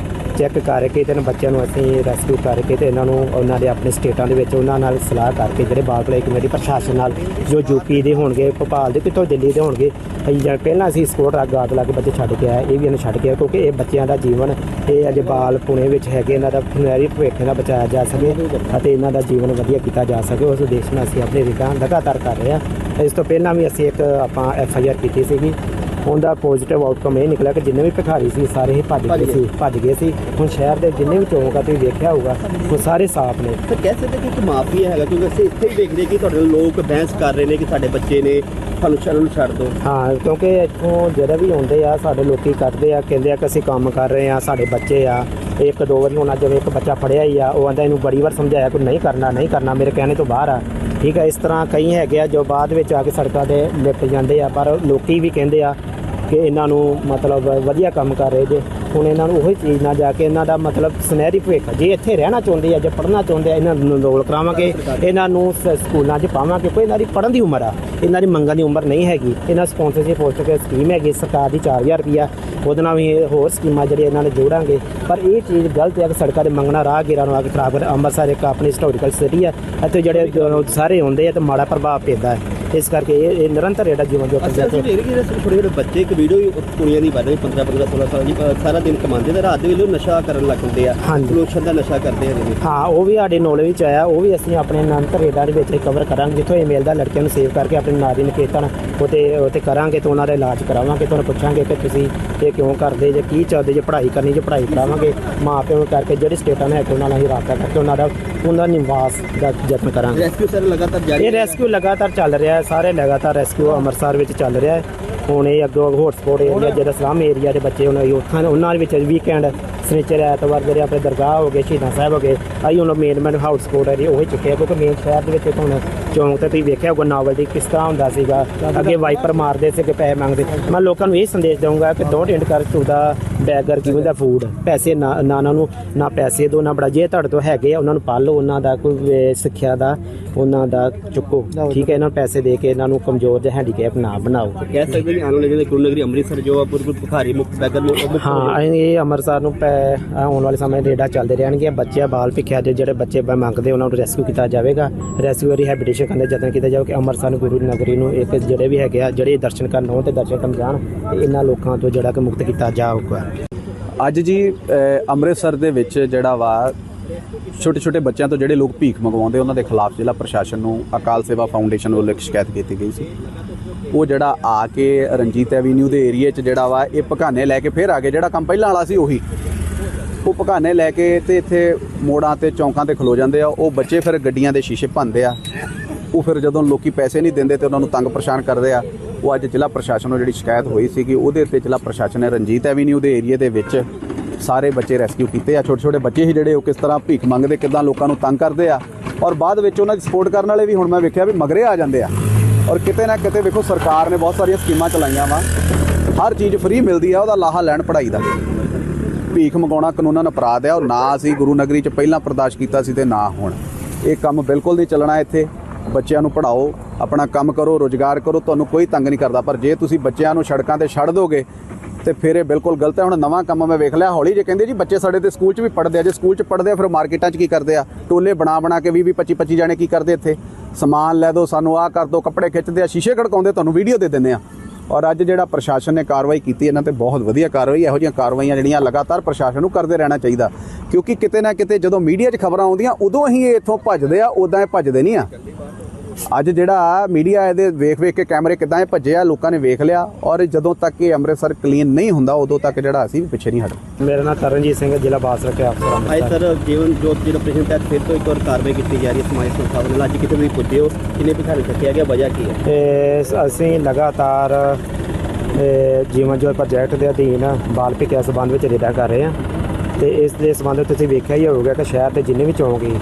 ਚੈੱਕ ਕਰਕੇ ਤੇ ਇਹਨਾਂ ਬੱਚਿਆਂ ਨੂੰ ਅਸੀਂ ਰੈਸਕਿਊ ਕਰਕੇ ਤੇ ਇਹਨਾਂ ਨੂੰ ਉਹਨਾਂ ਦੇ ਆਪਣੇ ਸਟੇਟਾਂ ਦੇ ਵਿੱਚ ਉਹਨਾਂ ਨਾਲ ਸਲਾਹ ਕਰਕੇ ਜਿਹੜੇ ਬਾਲ ਭਲਾਈ ਕਮੇਟੀ ਪ੍ਰਸ਼ਾਸਨ ਨਾਲ ਜੋ ਯੂਪੀ ਦੇ ਹੋਣਗੇ, ਭੋਪਾਲ ਦੇ ਕਿਤੋਂ ਦਿੱਲੀ ਦੇ ਹੋਣਗੇ, ਅਸੀਂ ਜਾਂ ਪਹਿਲਾਂ ਅਸੀਂ ਸਕੋਟ ਰੱਖ ਗਾਦ ਲਾ ਕੇ ਬੱਚੇ ਛੱਡ ਕੇ ਆਏ, ਇਹ ਵੀ ਇਹਨੂੰ ਛੱਡ ਕੇ ਆਏ ਕਿਉਂਕਿ ਇਹ ਬੱਚਿਆਂ ਦਾ ਜੀਵਨ, ਇਹ ਅਜੇ ਬਾਲ ਪੁਣੇ ਵਿੱਚ ਹੈਗੇ, ਇਹਨਾਂ ਦਾ ਸੁਨਹਿਰੀ ਭਵਿੱਖ ਦਾ ਬਚਾਇਆ ਜਾ ਸਕੇ ਅਤੇ ਇਹਨਾਂ ਦਾ ਜੀਵਨ ਵਧੀਆ ਕੀਤਾ ਜਾ ਸਕੇ, ਉਸ ਉਦੇਸ਼ ਨਾਲ ਅਸੀਂ ਆਪਣੇ ਵਿਕਾਸ ਲਗਾਤਾਰ ਕਰ ਰਹੇ ਹਾਂ। ਇਸ ਤੋਂ ਪਹਿਲਾਂ ਵੀ ਅਸੀਂ ਇੱਕ ਆਪਾਂ ਐਫ ਆਈ ਆਰ ਕੀਤੀ ਸੀਗੀ ਉਹਦਾ ਪੋਜ਼ਿਟਿਵ ਆਊਟਕਮ ਇਹ ਨਿਕਲਿਆ ਕਿ ਜਿੰਨੇ ਵੀ ਭਿਖਾਰੀ ਸੀ ਸਾਰੇ ਹੀ ਭੱਜ ਗਏ ਸੀ ਭੱਜ ਗਏ ਸੀ। ਹੁਣ ਸ਼ਹਿਰ ਦੇ ਜਿੰਨੇ ਵੀ ਚੌਂਕ ਆ ਤੁਸੀਂ ਵੇਖਿਆ ਹੋਊਗਾ ਉਹ ਸਾਰੇ ਸਾਫ਼ ਨੇ। ਤਾਂ ਕਹਿ ਸਕਦੇ ਕਿ ਇੱਕ ਮਾਫੀਆ ਹੈਗਾ ਕਿਉਂਕਿ ਅਸੀਂ ਇੱਥੇ ਹੀ ਦੇਖਦੇ ਕਿ ਤੁਹਾਡੇ ਲੋਕ ਬਹਿਸ ਕਰ ਰਹੇ ਨੇ ਕਿ ਸਾਡੇ ਬੱਚੇ ਨੇ ਸ਼ਰਨ ਨੂੰ ਛੱਡ ਦਿਓ ਹਾਂ ਕਿਉਂਕਿ ਇੱਥੋਂ ਜਿਹੜੇ ਵੀ ਆਉਂਦੇ ਆ ਸਾਡੇ ਲੋਕੀ ਕੱਢਦੇ ਆ ਕਹਿੰਦੇ ਆ ਕਿ ਅਸੀਂ ਕੰਮ ਕਰ ਰਹੇ ਆ ਸਾਡੇ ਬੱਚੇ ਆ। ਇੱਕ ਦੋ ਵਾਰੀ ਹੁਣ ਜਿਵੇਂ ਇੱਕ ਬੱਚਾ ਫੜਿਆ ਹੀ ਆ ਉਹ ਆਂਦਾ ਇਹਨੂੰ ਬੜੀ ਵਾਰ ਸਮਝਾਇਆ ਕਿ ਨਹੀਂ ਕਰਨਾ ਨਹੀਂ ਕਰਨਾ ਮੇਰੇ ਕਹਿਣੇ ਤੋਂ ਬਾਹਰ ਆ। ਠੀਕ ਹੈ ਇਸ ਤਰ੍ਹਾਂ ਕਈ ਹੈਗੇ ਆ ਜੋ ਬਾਅਦ ਵਿੱਚ ਆ ਕੇ ਸੜਕਾਂ ਤੇ ਲਿਪ ਜਾਂਦੇ ਆ ਪਰ ਲੋਕੀ ਵੀ ਕਹਿੰਦੇ ਆ ਕਿ ਇਹਨਾਂ ਨੂੰ ਮਤਲਬ ਵਧੀਆ ਕੰਮ ਕਰ ਰਹੇ ਜੇ। ਹੁਣ ਇਹਨਾਂ ਨੂੰ ਉਹੀ ਚੀਜ਼ ਨਾਲ ਜਾ ਕੇ ਇਹਨਾਂ ਦਾ ਮਤਲਬ ਸੁਨਹਿਰੀ ਭਵਿੱਖ ਜੇ ਇੱਥੇ ਰਹਿਣਾ ਚਾਹੁੰਦੇ ਆ, ਜੇ ਪੜ੍ਹਨਾ ਚਾਹੁੰਦੇ ਆ, ਇਹਨਾਂ ਨੂੰ ਨਰੋਲ ਕਰਾਵਾਂਗੇ। ਇਹਨਾਂ ਨੂੰ ਸ- ਸਕੂਲਾਂ 'ਚ ਪਾਵਾਂਗੇ। ਕੋਈ ਇਹਨਾਂ ਦੀ ਪੜ੍ਹਨ ਦੀ ਉਮਰ ਆ। ਇਹਨਾਂ ਦੀ ਮੰਗਾਂ ਦੀ ਉਮਰ ਨਹੀਂ ਹੈਗੀ। ਇਹਨਾਂ ਸਪਾਂਸਰਸ਼ਿਪ ਪੋਸਟ ਕੇ ਸਕੀਮ ਹੈਗੀ ਸਰਕਾਰ ਦੀ 4000 ਰੁਪਿਆ ਉਹਦੇ ਨਾਲ ਵੀ ਇਹ ਹੋਰ ਸਕੀਮਾਂ ਜਿਹੜੀਆਂ ਇਹਨਾਂ ਨੇ ਜੋੜਾਂਗੇ। ਪਰ ਇਹ ਚੀਜ਼ ਗਲਤ ਹੈ ਕਿ ਸੜਕਾਂ ਦੇ ਮੰਗਣਾ ਰਾਹਗੀਰਾਂ ਨੂੰ ਆ ਕੇ ਖਰਾਬ ਕਰ ਅੰਮ੍ਰਿਤਸਰ ਇੱਕ ਆਪਣੀ ਹਿਸਟੋਰੀਕਲ ਸਿਟੀ ਹੈ ਇੱਥੇ ਜਿਹੜੇ ਜੋ ਸਾਰੇ ਆਉਂਦੇ ਆ ਤੇ ਮਾੜਾ ਪ੍ਰਭਾਵ ਪੈਂਦਾ ਹੈ। ਇਸ ਕਰਕੇ ਇਹ ਇਹ ਨਿਰੰਤਰ ਇਹਦਾ ਜੀਵਨ ਜੋ ਅਸੀਂ ਅਸੀਂ ਦੇਖ ਰਹੇ ਕਿ ਛੋਟੇ ਛੋਟੇ ਬੱਚੇ ਇੱਕ ਵੀਡੀਓ ਕੁੜੀਆਂ ਦੀ ਬਾਰੇ 15 15 16 ਸਾਲ ਦੀ ਸਾਰਾ ਦਿਨ ਕਮਾਉਂਦੇ ਤੇ ਰਾਤ ਦੇ ਵੇਲੇ ਉਹ ਨਸ਼ਾ ਕਰਨ ਲੱਗ ਪੈਂਦੇ ਆ ਹਾਂਜੀ। ਦਾ ਨਸ਼ਾ ਕਰਦੇ ਹੈਗੇ ਨੇ ਹਾਂ ਉਹ ਵੀ ਸਾਡੇ ਨੌਲੇਜ ਵਿੱਚ ਆਇਆ ਉਹ ਵੀ ਅਸੀਂ ਆਪਣੇ ਅਨੰਤ ਰੇਡਾਂ ਦੇ ਵਿੱਚ ਕਵਰ ਕਰਾਂਗੇ ਜਿੱਥੋਂ ਇਹ ਮਿਲਦਾ ਲੜਕਿਆਂ ਨੂੰ ਸੇਵ ਕਰਕੇ ਆਪਣੇ ਨਾਰੀ ਨਿਕੇਤਨ ਉਤੇ ਉਤੇ ਕਰਾਂਗੇ ਤੇ ਉਹਨਾਂ ਦਾ ਇਲਾਜ ਕਰਾਵਾਂਗੇ ਤੁਹਾਨੂੰ ਪੁੱਛਾਂਗੇ ਕਿ ਤੁਸੀਂ ਇਹ ਕਿਉਂ ਕਰਦੇ ਜੇ ਕੀ ਚਾਹਦੇ ਜੇ ਪੜ੍ਹਾਈ ਕਰਨੀ ਜੇ ਪੜ੍ਹਾਈ ਕਰਾਵਾਂਗੇ ਮਾਂ ਪਿਓ ਨੂੰ ਕਰਕੇ ਜਿਹੜੇ ਸਟੇਟਾਂ ਨੇ ਹੈਗੇ ਉਹਨਾਂ ਨਾਲ ਹੀ ਰਾਬਤਾ ਕਰਕੇ ਉਹਨਾਂ ਦਾ ਉਹਨਾਂ ਨਿਵਾਸ ਦਾ ਯਤਨ ਕਰਾਂਗੇ। ਰੈਸਕਿਊ ਸਰ ਲਗਾਤਾਰ ਜਾਰੀ ਇਹ ਰੈਸਕਿਊ ਲਗਾਤਾਰ ਚੱਲ ਰਿਹਾ ਹੈ ਸਾਰੇ ਲਗਾਤਾਰ ਰੈਸਕਿਊ ਅੰਮ੍ਰਿਤਸਰ ਵਿੱਚ ਚੱਲ ਰਿਹਾ ਹੈ। ਹੁਣ ਇਹ ਅੱਗੋਂ ਹੌਟਸਪੌਟ ਏਰੀਆ ਜਿਹੜਾ ਸਲਾਮ ਏਰੀਆ ਦੇ ਬੱਚੇ ਉਹਨਾਂ ਉੱਥਾਂ ਉਹਨਾਂ ਵਿੱਚ ਵੀਕਐਂਡ ਸਨੀਚਰ ਐਤਵਾਰ ਜਿਹੜੇ ਆਪਣੇ ਦਰਗਾਹ ਹੋ ਗਏ ਸ਼ਹੀਦਾਂ ਸਾਹਿਬ ਹੋ ਗਏ ਆਈ ਹੁਣ ਮੇਨ ਮੈਨ ਹੌਟਸਪੌਟ ਏਰੀਆ ਉਹ ਹੀ ਚੁੱਕਿਆ ਕਿਉਂਕਿ ਮੇਨ ਸ਼ਹਿਰ ਦੇ ਵਿੱਚ ਹੁਣ ਚੌਂਕ ਤੇ ਤੁਸੀਂ ਵੇਖਿਆ ਹੋਊਗਾ ਨਾਵਲ ਦੀ ਕਿਸ ਤਰ੍ਹਾਂ ਹੁੰਦਾ ਸੀਗਾ ਅੱਗੇ ਵਾਈਪਰ ਮਾਰਦੇ ਸੀ ਕਿ ਪੈਸੇ ਮੰਗਦੇ। ਮੈਂ ਲੋਕਾਂ ਨੂੰ ਇਹ ਸੰਦੇਸ਼ ਦਊਂਗਾ ਕਿ ਡੋਂਟ ਇੰਡ ਕਰ to the beggar given the food ਪੈਸੇ ਨਾ ਨਾ ਨੂੰ ਨਾ ਪੈਸੇ ਦੋ ਨਾ ਬੜਾ। ਜੇ ਤੁਹਾਡੇ ਤੋਂ ਹੈਗੇ ਆ ਉਹਨਾਂ ਨੂੰ ਪਾਲੋ ਉਹਨਾਂ ਦਾ ਕੋਈ ਸਿੱਖਿਆ ਦਾ ਉਹਨਾਂ ਦਾ ਚੁੱਕੋ। ਠੀਕ ਹੈ ਇਹਨਾਂ ਨੂੰ ਪੈਸੇ ਦੇ ਕੇ ਇਹਨਾਂ ਨੂੰ ਕਮਜ਼ੋਰ ਜਾਂ ਹੈਂਡੀਕੈਪ ਨਾ ਬਣਾਓ। ਕਹਿ ਸਕਦੇ ਕਿ ਆਉਣ ਵਾਲੇ ਜਿਹੜੇ ਗੁਰੂ ਨਗਰੀ ਅੰਮ੍ਰਿਤਸਰ ਜੋ ਆ ਬਿਲਕੁਲ ਭਿਖਾਰੀ ਮੁਕਤ ਬੈਗਰ ਨੂੰ ਹੋ ਇਹ ਅੰਮ੍ਰਿਤਸਰ ਨੂੰ ਪੈ- ਆਉਣ ਵਾਲੇ ਸਮੇਂ ਰੇਡਾ ਚੱਲਦੇ ਰਹਿਣਗੇ। ਬੱਚੇ ਬਾਲ ਭਿੱਖਿਆ ਦੇ ਜਿਹੜੇ ਬੱਚੇ ਮੰਗਦੇ ਉਹਨਾਂ ਨੂੰ ਰੈਸਕਿਊ ਕੀਤਾ ਜਾਵੇਗਾ। ਰੈਸਕਿਊ ਰਿਹੈਬਿਲਿਟੇਸ਼ਨ ਕਰਨ ਦਾ ਯਤਨ ਕੀਤਾ ਜਾਵੇ ਕਿ ਅੰਮ੍ਰਿਤਸਰ ਨੂੰ ਗੁਰੂ ਨਗਰੀ ਨੂੰ ਇੱਕ ਜਿਹੜੇ ਵੀ ਹੈਗੇ ਆ, ਜਿਹੜੇ ਦਰਸ਼ਨ ਕਰਨ ਹੋਣ ਤੇ ਦਰਸ਼ਨ ਕਰਨ ਜਾਣ, ਤੇ ਇਹਨਾਂ ਲੋਕਾਂ ਤੋਂ ਜਿਹੜਾ ਕਿ ਮੁਕਤ ਕੀਤਾ ਜਾਊਗਾ ਅੱਜ ਜੀ ਅੰਮ੍ਰਿਤਸਰ ਦੇ ਵਿੱਚ ਜਿਹੜਾ ਵਾ ਛੋਟੇ ਛੋਟੇ ਬੱਚਿਆਂ ਤੋਂ ਜਿਹੜੇ ਲੋਕ ਭੀਖ ਮੰਗਵਾਉਂਦੇ, ਉਹਨਾਂ ਦੇ ਖਿਲਾਫ ਜ਼ਿਲ੍ਹਾ ਪ੍ਰਸ਼ਾਸਨ ਨੂੰ ਅਕਾਲ ਸੇਵਾ ਫਾਊਂਡੇਸ਼ਨ ਵੱਲੋਂ ਇੱਕ ਸ਼ਿਕਾਇਤ ਕੀਤੀ ਗਈ ਸੀ। ਉਹ ਜਿਹੜਾ ਆ ਕੇ ਰਣਜੀਤ ਐਵੀਨਿਊ ਦੇ ਏਰੀਏ 'ਚ ਜਿਹੜਾ ਵਾ, ਇਹ ਪਕਾਨੇ ਲੈ ਕੇ ਫਿਰ ਆ ਗਏ। ਜਿਹੜਾ ਕੰਮ ਪਹਿਲਾਂ ਵਾਲਾ ਸੀ ਉਹੀ। ਉਹ ਪਕਾਨੇ ਲੈ ਕੇ ਤੇ ਇੱਥੇ ਮੋੜਾਂ ਤੇ ਚੌਂਕਾਂ ਤੇ ਖਲੋ ਜਾਂਦੇ ਆ। ਉਹ ਬੱਚੇ ਫਿਰ ਗੱਡੀਆਂ ਦੇ ਸ਼ੀਸ਼ੇ ਭੰਨਦੇ ਆ। ਉਹ ਫਿਰ ਜਦੋਂ ਲੋਕੀ ਪੈਸੇ ਨਹੀਂ ਦਿੰਦੇ ਤੇ ਉਹਨਾਂ ਨੂੰ ਤੰਗ ਪਰੇਸ਼ਾਨ ਕਰਦੇ ਆ, ਉਹ ਅੱਜ ਜ਼ਿਲ੍ਹਾ ਪ੍ਰਸ਼ਾਸਨ ਨੂੰ ਜਿਹੜੀ ਸ਼ਿਕਾਇਤ ਹੋਈ ਸੀ ਕਿ ਉਹਦੇ ਉੱਤੇ ਜ਼ਿਲ੍ਹਾ ਪ੍ਰਸ਼ਾਸਨ ਨੇ ਰਣਜੀਤ ਐਵੀਨਿਊ ਦੇ ਏਰੀਏ ਦੇ ਵਿੱਚ। ਸਾਰੇ ਬੱਚੇ ਰੈਸਕਿਊ ਕੀਤੇ ਆ ਛੋਟੇ ਛੋਟੇ ਬੱਚੇ ਹੀ ਜਿਹੜੇ ਉਹ ਕਿਸ ਤਰ੍ਹਾਂ ਭੀਖ ਮੰਗਦੇ, ਕਿਦਾਂ ਲੋਕਾਂ ਨੂੰ ਤੰਗ ਕਰਦੇ ਆ। ਔਰ ਬਾਅਦ ਵਿੱਚ ਉਹਨਾਂ ਦੀ ਸਪੋਰਟ ਕਰਨ ਵਾਲੇ ਵੀ ਹੁਣ ਮੈਂ ਵੇਖਿਆ ਵੀ ਮਗਰੇ ਆ ਜਾਂਦੇ ਆ। ਔਰ ਕਿਤੇ ਨਾ ਕਿਤੇ ਵੇਖੋ ਸਰਕਾਰ ਨੇ ਬਹੁਤ ਸਾਰੀਆਂ ਸਕੀਮਾਂ ਚਲਾਈਆਂ ਵਾ। ਹਰ ਚੀਜ਼ ਫ੍ਰੀ ਮਿਲਦੀ ਆ, ਉਹਦਾ ਲਾਹਾ ਲੈਣ ਪੜ੍ਹਾਈ ਦਾ। ਭੀਖ ਮੰਗਾਉਣਾ ਕਾਨੂੰਨ ਅਪਰਾਧ ਹੈ ਔਰ ਨਾ ਅਸੀਂ ਗੁਰੂ ਨਗਰੀ ਚ ਪਹਿਲਾਂ ਬਰਦਾਸ਼ਤ ਕੀਤਾ ਸੀ ਤੇ ਨਾ ਹੁਣ। ਇਹ ਕੰਮ ਬਿਲਕੁਲ ਨਹੀਂ ਚੱਲਣਾ ਇੱਥੇ। ਬੱਚਿਆਂ ਨੂੰ ਪੜ੍ਹਾਓ, ਆਪਣਾ ਕੰਮ ਕਰੋ, ਰੋਜ਼ਗਾਰ ਕਰੋ, ਤੁਹਾਨੂੰ ਕੋਈ ਤੰਗ ਨਹੀਂ ਕਰਦਾ। ਪਰ ਜੇ ਤੁਸੀਂ ਬੱਚਿਆਂ ਨੂੰ ਸੜਕਾਂ ਤੇ ਛੱਡ ਦੋਗੇ, ਤੇ ਫਿਰ ਇਹ ਬਿਲਕੁਲ ਗਲਤ ਹੈ। ਹੁਣ ਨਵਾਂ ਕੰਮ ਮੈਂ ਵੇਖ ਲਿਆ, ਹੌਲੀ ਜੇ ਕਹਿੰਦੇ ਜੀ, ਬੱਚੇ ਸਾਡੇ ਤੇ ਸਕੂਲ 'ਚ ਵੀ ਪੜ੍ਹਦੇ ਆ। ਜੇ ਸਕੂਲ 'ਚ ਪੜ੍ਹਦੇ ਆ, ਫਿਰ ਮਾਰਕੀਟਾਂ 'ਚ ਕੀ ਕਰਦੇ ਆ? ਟੋਲੇ ਬਣਾ ਬਣਾ ਕੇ 20 20 25 25 ਜਾਣੇ ਕੀ ਕਰਦੇ ਇੱਥੇ? ਸਮਾਨ ਲੈ ਦਿਓ ਸਾਨੂੰ, ਆਹ ਕਰ ਦਿਓ ਕੱਪੜੇ ਖਿੱਚਦੇ ਆ, ਸ਼ੀਸ਼ੇ ਖੜਕਾਉਂਦੇ ਤੁਹਾਨੂੰ ਵੀਡੀਓ ਦੇ ਦਿੰਦੇ ਆ। ਔਰ ਅੱਜ ਜਿਹੜਾ ਪ੍ਰਸ਼ਾਸਨ ਨੇ ਕਾਰਵਾਈ ਕੀਤੀ, ਇਹਨਾਂ ਤੇ ਬਹੁਤ ਵਧੀਆ ਕਾਰਵਾਈ ਇਹੋ ਜਿਹੀਆਂ ਕਾਰਵਾਈਆਂ ਜਿਹੜੀਆਂ ਲਗਾਤਾਰ ਪ੍ਰਸ਼ਾਸਨ ਨੂੰ ਕਰਦੇ ਰਹਿਣਾ ਚਾਹੀਦਾ। ਕਿਉਂਕਿ ਕਿਤੇ ਨਾ ਕਿਤੇ ਜਦੋਂ ਮੀਡੀਆ 'ਚ ਖਬਰਾਂ ਆਉਂਦੀਆਂ, ਉਦੋਂ ਹੀ ਇਹ ਇੱਥੋਂ ਭੱਜਦੇ ਆ ਉਦਾਂ ਇਹ ਭੱਜਦੇ ਨਹੀਂ ਆ। ਅੱਜ ਜਿਹੜਾ ਮੀਡੀਆ ਇਹਦੇ ਵੇਖ ਵੇਖ ਕੇ ਕੈਮਰੇ ਕਿਦਾਂ ਇਹ ਭੱਜੇ ਆ ਲੋਕਾਂ ਨੇ ਵੇਖ ਲਿਆ ਔਰ ਜਦੋਂ ਤੱਕ ਇਹ ਅੰਮ੍ਰਿਤਸਰ ਕਲੀਨ ਨਹੀਂ ਹੁੰਦਾ ਉਦੋਂ ਤੱਕ ਜਿਹੜਾ ਅਸੀਂ ਵੀ ਪਿੱਛੇ ਨਹੀਂ ਹਟਦੇ ਮੇਰਾ ਨਾਮ ਤਰਨਜੀਤ ਸਿੰਘ ਹੈ, ਜ਼ਿਲ੍ਹਾ ਬਾਸ ਰੱਖਿਆ ਅਫਸਰ ਅੱਜ ਅੰਮ੍ਰਿਤਸਰ ਸਰ ਜੀਵਨ ਜੋਤ ਜਿਹੜਾ ਆਪਰੇਸ਼ਨ ਤਹਿਤ ਫਿਰ ਤੋਂ ਇੱਕ ਵਾਰ ਕਾਰਵਾਈ ਕੀਤੀ ਜਾ ਰਹੀ ਹੈ ਸਮਾਜ ਸੰਸਥਾ ਵੱਲੋਂ। ਅੱਜ ਕਿਤੇ ਤੁਸੀਂ ਪੁੱਜੇ ਹੋ ਕਿੰਨੇ ਭਿਖਾਰੀ ਚੱਕਿਆ ਗਿਆ ਵਜ੍ਹਾ ਕੀ ਹੈ? ਤੇ ਅਸੀਂ ਲਗਾਤਾਰ ਜੀਵਨ ਜੋਤ ਪ੍ਰੋਜੈਕਟ ਦੇ ਅਧੀਨ ਬਾਲ ਭਿੱਖਿਆ ਸੰਬੰਧ ਵਿੱਚ ਰੇਡਾਂ ਕਰ ਰਹੇ ਹਾਂ। ਤੇ ਇਸ ਦੇ ਸੰਬੰਧ ਵਿੱਚ ਤੁਸੀਂ ਵੇਖਿਆ ਹੀ ਹੋਊਗਾ ਕਿ ਸ਼ਹਿਰ ਦੇ ਜਿੰਨੇ ਵੀ ਚੌਂਕ ਹੀ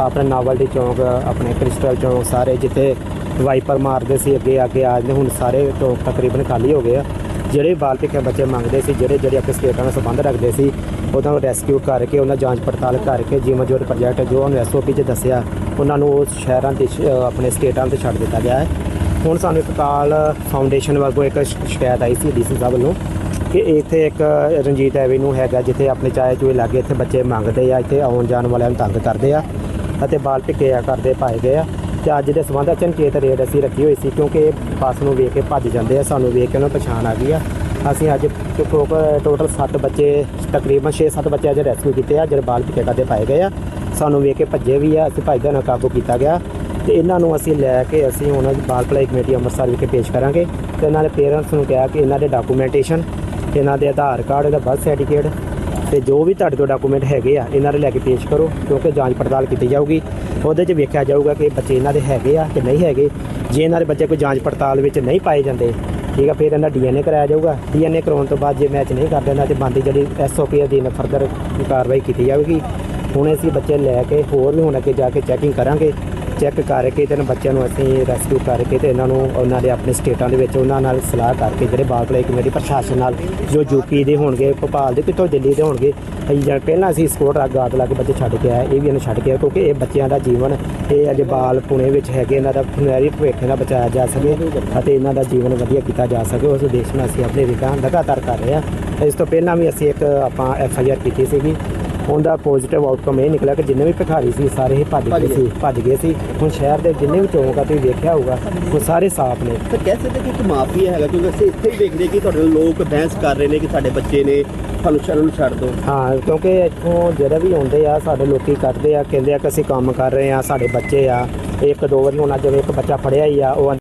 ਆਪਣੇ ਨਾਵਲਟੀ ਚੌਂਕ, ਆਪਣੇ ਕ੍ਰਿਸਟਲ ਚੌਂਕ ਸਾਰੇ ਜਿੱਥੇ ਵਾਈਪਰ ਮਾਰਦੇ ਸੀ, ਅੱਗੇ ਅੱਗੇ ਆ ਜਾਂਦੇ, ਹੁਣ ਸਾਰੇ ਚੌਂਕ ਤਕਰੀਬਨ ਖਾਲੀ ਹੋ ਗਏ ਆ। ਜਿਹੜੇ ਬਾਲ ਭਿੱਖਿਆ ਬੱਚੇ ਮੰਗਦੇ ਸੀ, ਜਿਹੜੇ ਜਿਹੜੇ ਆਪਣੇ ਸਟੇਟਾਂ ਨਾਲ ਸੰਬੰਧ ਰੱਖਦੇ ਸੀ, ਉਹਨਾਂ ਨੂੰ ਰੈਸਕਿਊ ਕਰਕੇ, ਉਹਨਾਂ ਜਾਂਚ ਪੜਤਾਲ ਕਰਕੇ ਜੀਵਨ ਜੋਤ ਪ੍ਰੋਜੈਕਟ ਜੋ ਉਹਨੂੰ ਐਸਓਪੀ 'ਚ ਦੱਸਿਆ, ਉਹਨਾਂ ਨੂੰ ਉਸ ਸ਼ਹਿਰਾਂ ਤੇ ਸ਼- ਆਪਣੇ ਸਟੇਟਾਂ ਤੇ ਛੱਡ ਦਿੱਤਾ ਗਿਆ ਹੈ। ਹੁਣ ਸਾਨੂੰ ਇੱਕ ਕਾਲ ਫਾਊਂਡੇਸ਼ਨ ਵੱਲੋਂ ਇੱਕ ਸ਼ਿਕਾਇਤ ਆਈ ਸੀ ਡੀਸੀ ਸਾਹਿਬ ਵੱਲੋਂ ਕਿ ਇੱਥੇ ਇੱਕ ਰਣਜੀਤ ਐਵੇਨਿਊ ਹੈਗਾ, ਜਿੱਥੇ ਆਪਣੇ ਚਾਹੇ ਚੂਏ ਲਾਗੇ ਇੱਥੇ ਬੱਚੇ ਮੰਗਦੇ ਆ, ਇੱਥੇ ਆਉਣ ਜਾਣ ਵਾਲਿਆਂ ਨੂੰ ਤੰਗ ਕਰਦੇ ਆ। ਅਤੇ ਬਾਲ ਭਿੱਕੇ ਕਰਦੇ ਪਾਏ ਗਏ ਆ। ਤੇ ਅੱਜ ਦੇ ਸਬੰਧ ਵਿੱਚ ਅਚਨਚੇਤ ਰੇਡ ਅਸੀਂ ਰੱਖੀ ਹੋਈ ਸੀ, ਕਿਉਂਕਿ ਇਹ ਬੱਸ ਨੂੰ ਵੇਖ ਕੇ ਭੱਜ ਜਾਂਦੇ ਆ, ਸਾਨੂੰ ਵੇਖ ਕੇ ਉਹਨਾਂ ਨੂੰ ਪਛਾਣ ਆ ਗਈ ਆ। ਅਸੀਂ ਅੱਜ ਟੋਟਲ ਟੋਟਲ 7 ਬੱਚੇ, ਤਕਰੀਬਨ 6-7 ਬੱਚੇ ਅੱਜ ਰੈਸਕਿਊ ਕੀਤੇ ਆ, ਜਿਹੜੇ ਬਾਲ ਭਿੱਕੇ ਕਰਦੇ ਪਾਏ ਗਏ ਆ। ਸਾਨੂੰ ਵੇਖ ਕੇ ਭੱਜੇ ਵੀ ਆ, ਅਸੀਂ ਭੱਜਦਾ ਨਾਲ ਕਾਬੂ ਕੀਤਾ ਗਿਆ। ਤੇ ਇਹਨਾਂ ਨੂੰ ਅਸੀਂ ਲੈ ਕੇ ਅਸੀਂ ਉਹਨਾਂ ਦੀ ਬਾਲ ਭਲਾਈ ਕਮੇਟੀ ਅੰਮ੍ਰਿਤਸਰ ਵਿਖੇ ਪੇਸ਼ ਕਰਾਂਗੇ। ਤੇ ਇਹਨਾਂ ਦੇ ਪੇਰੈਂਟਸ ਨੂੰ ਕਿਹਾ ਕਿ ਇਹਨਾਂ ਦੇ ਡਾਕੂਮੈਂਟੇਸ਼ਨ ਇਹਨਾਂ ਦੇ ਆਧਾਰ ਕਾਰਡ, ਇਹਦਾ ਬਰਥ ਸਰਟੀਫਿਕੇਟ ਤੇ ਜੋ ਵੀ ਤੁਹਾਡੇ ਕੋਲ ਡਾਕੂਮੈਂਟ ਹੈਗੇ ਆ, ਇਹਨਾਂ ਦੇ ਲੈ ਕੇ ਪੇਸ਼ ਕਰੋ, ਕਿਉਂਕਿ ਜਾਂਚ ਪੜਤਾਲ ਕੀਤੀ ਜਾਊਗੀ। ਉਹਦੇ 'ਚ ਵੇਖਿਆ ਜਾਊਗਾ ਕਿ ਬੱਚੇ ਇਹਨਾਂ ਦੇ ਹੈਗੇ ਆ ਕਿ ਨਹੀਂ ਹੈਗੇ। ਜੇ ਇਹਨਾਂ ਦੇ ਬੱਚੇ ਕੋਈ ਜਾਂਚ ਪੜਤਾਲ ਵਿੱਚ ਨਹੀਂ ਪਾਏ ਜਾਂਦੇ, ਠੀਕ ਆ, ਫਿਰ ਇਹਨਾਂ ਡੀਐਨਏ ਕਰਾਇਆ ਜਾਊਗਾ। ਡੀਐਨਏ ਕਰਾਉਣ ਤੋਂ ਬਾਅਦ ਜੇ ਮੈਚ ਨਹੀਂ ਕਰਦੇ ਇਹਨਾਂ ਤੇ ਬੰਦੀ ਜਿਹੜੀ ਐਸਓਪੀ ਅਧੀਨ ਫਰਦਰ ਕਾਰਵਾਈ ਕੀਤੀ ਜਾਵੇਗੀ ਹੁਣ ਅਸੀਂ ਬੱਚੇ ਲੈ ਕੇ ਹੋਰ ਵੀ ਹੁਣ ਅੱਗੇ ਜਾ ਕੇ ਚੈਕਿੰਗ ਕਰਾਂਗੇ। ਚੈੱਕ ਕਰਕੇ ਤੇ ਇਹਨਾਂ ਬੱਚਿਆਂ ਨੂੰ ਅਸੀਂ ਰੈਸਕਿਊ ਕਰਕੇ ਤੇ ਇਹਨਾਂ ਨੂੰ ਉਹਨਾਂ ਦੇ ਆਪਣੇ ਸਟੇਟਾਂ ਦੇ ਵਿੱਚ ਉਹਨਾਂ ਨਾਲ ਸਲਾਹ ਕਰਕੇ ਜਿਹੜੇ ਬਾਲ ਭਲਾਈ ਕਮੇਟੀ ਪ੍ਰਸ਼ਾਸਨ ਨਾਲ ਜੋ ਯੂਪੀ ਦੇ ਹੋਣਗੇ, ਭੋਪਾਲ ਦੇ ਕਿਤੋਂ ਦਿੱਲੀ ਦੇ ਹੋਣਗੇ, ਅਸੀਂ ਜਾਂ ਪਹਿਲਾਂ ਅਸੀਂ ਸਪੋਰਟ ਆ ਗਾਦ ਲਾ ਕੇ ਬੱਚੇ ਛੱਡ ਕੇ ਆਏ, ਇਹ ਵੀ ਇਹਨੂੰ ਛੱਡ ਕੇ ਆਏ ਕਿਉਂਕਿ ਇਹ ਬੱਚਿਆਂ ਦਾ ਜੀਵਨ, ਇਹ ਅੱਜ ਬਾਲ ਪੁਣੇ ਵਿੱਚ ਹੈਗੇ, ਇਹਨਾਂ ਦਾ ਸੁਨਹਿਰੀ ਭਵਿੱਖ ਨਾਲ ਬਚਾਇਆ ਜਾ ਸਕੇ ਅਤੇ ਇਹਨਾਂ ਦਾ ਜੀਵਨ ਵਧੀਆ ਕੀਤਾ ਜਾ ਸਕੇ, ਉਸ ਉਦੇਸ਼ ਨਾਲ ਅਸੀਂ ਆਪਣੇ ਵਿਕਾਸ ਲਗਾਤਾਰ ਕਰ ਰਹੇ ਹਾਂ। ਇਸ ਤੋਂ ਪਹਿਲਾਂ ਵੀ ਅਸੀਂ ਇੱਕ ਆਪਾਂ ਐਫ ਆਈ ਆਰ ਕੀਤੀ ਸੀਗੀ ਉਹਦਾ ਪੋਜ਼ਿਟਿਵ ਆਊਟਕਮ ਇਹ ਨਿਕਲਿਆ ਕਿ ਜਿੰਨੇ ਵੀ ਭਿਖਾਰੀ ਸੀ ਸਾਰੇ ਹੀ ਭੱਜ ਗਏ ਸੀ ਭੱਜ ਗਏ ਸੀ। ਹੁਣ ਸ਼ਹਿਰ ਦੇ ਜਿੰਨੇ ਵੀ ਚੌਂਕ ਆ ਤੁਸੀਂ ਵੇਖਿਆ ਹੋਊਗਾ ਉਹ ਸਾਰੇ ਸਾਫ਼ ਨੇ। ਤਾਂ ਕਹਿ ਸਕਦੇ ਕਿ ਇੱਕ ਮਾਫੀਆ ਹੈਗਾ ਕਿਉਂਕਿ ਅਸੀਂ ਇੱਥੇ ਹੀ ਦੇਖਦੇ ਕਿ ਤੁਹਾਡੇ ਲੋਕ ਬਹਿਸ ਕਰ ਰਹੇ ਨੇ ਕਿ ਸਾਡੇ ਬੱਚੇ ਨੇ ਸਾਨੂੰ ਸ਼ਰਨ ਨੂੰ ਛੱਡ ਦਿਓ। ਹਾਂ ਕਿਉਂਕਿ ਇੱਥੋਂ ਜਿਹੜੇ ਵੀ ਆਉਂਦੇ ਆ ਸਾਡੇ ਲੋਕੀ ਕਰਦੇ ਆ ਕਹਿੰਦੇ ਆ ਕਿ ਅਸੀਂ ਕੰਮ ਕਰ ਰਹੇ ਆ ਸਾਡੇ ਬੱਚੇ ਆ। ਇੱਕ ਦੋ ਵਾਰੀ ਹੁਣ ਅੱਜ ਇੱਕ ਬੱਚਾ ਫੜਿਆ ਹੀ ਆ ਉਹ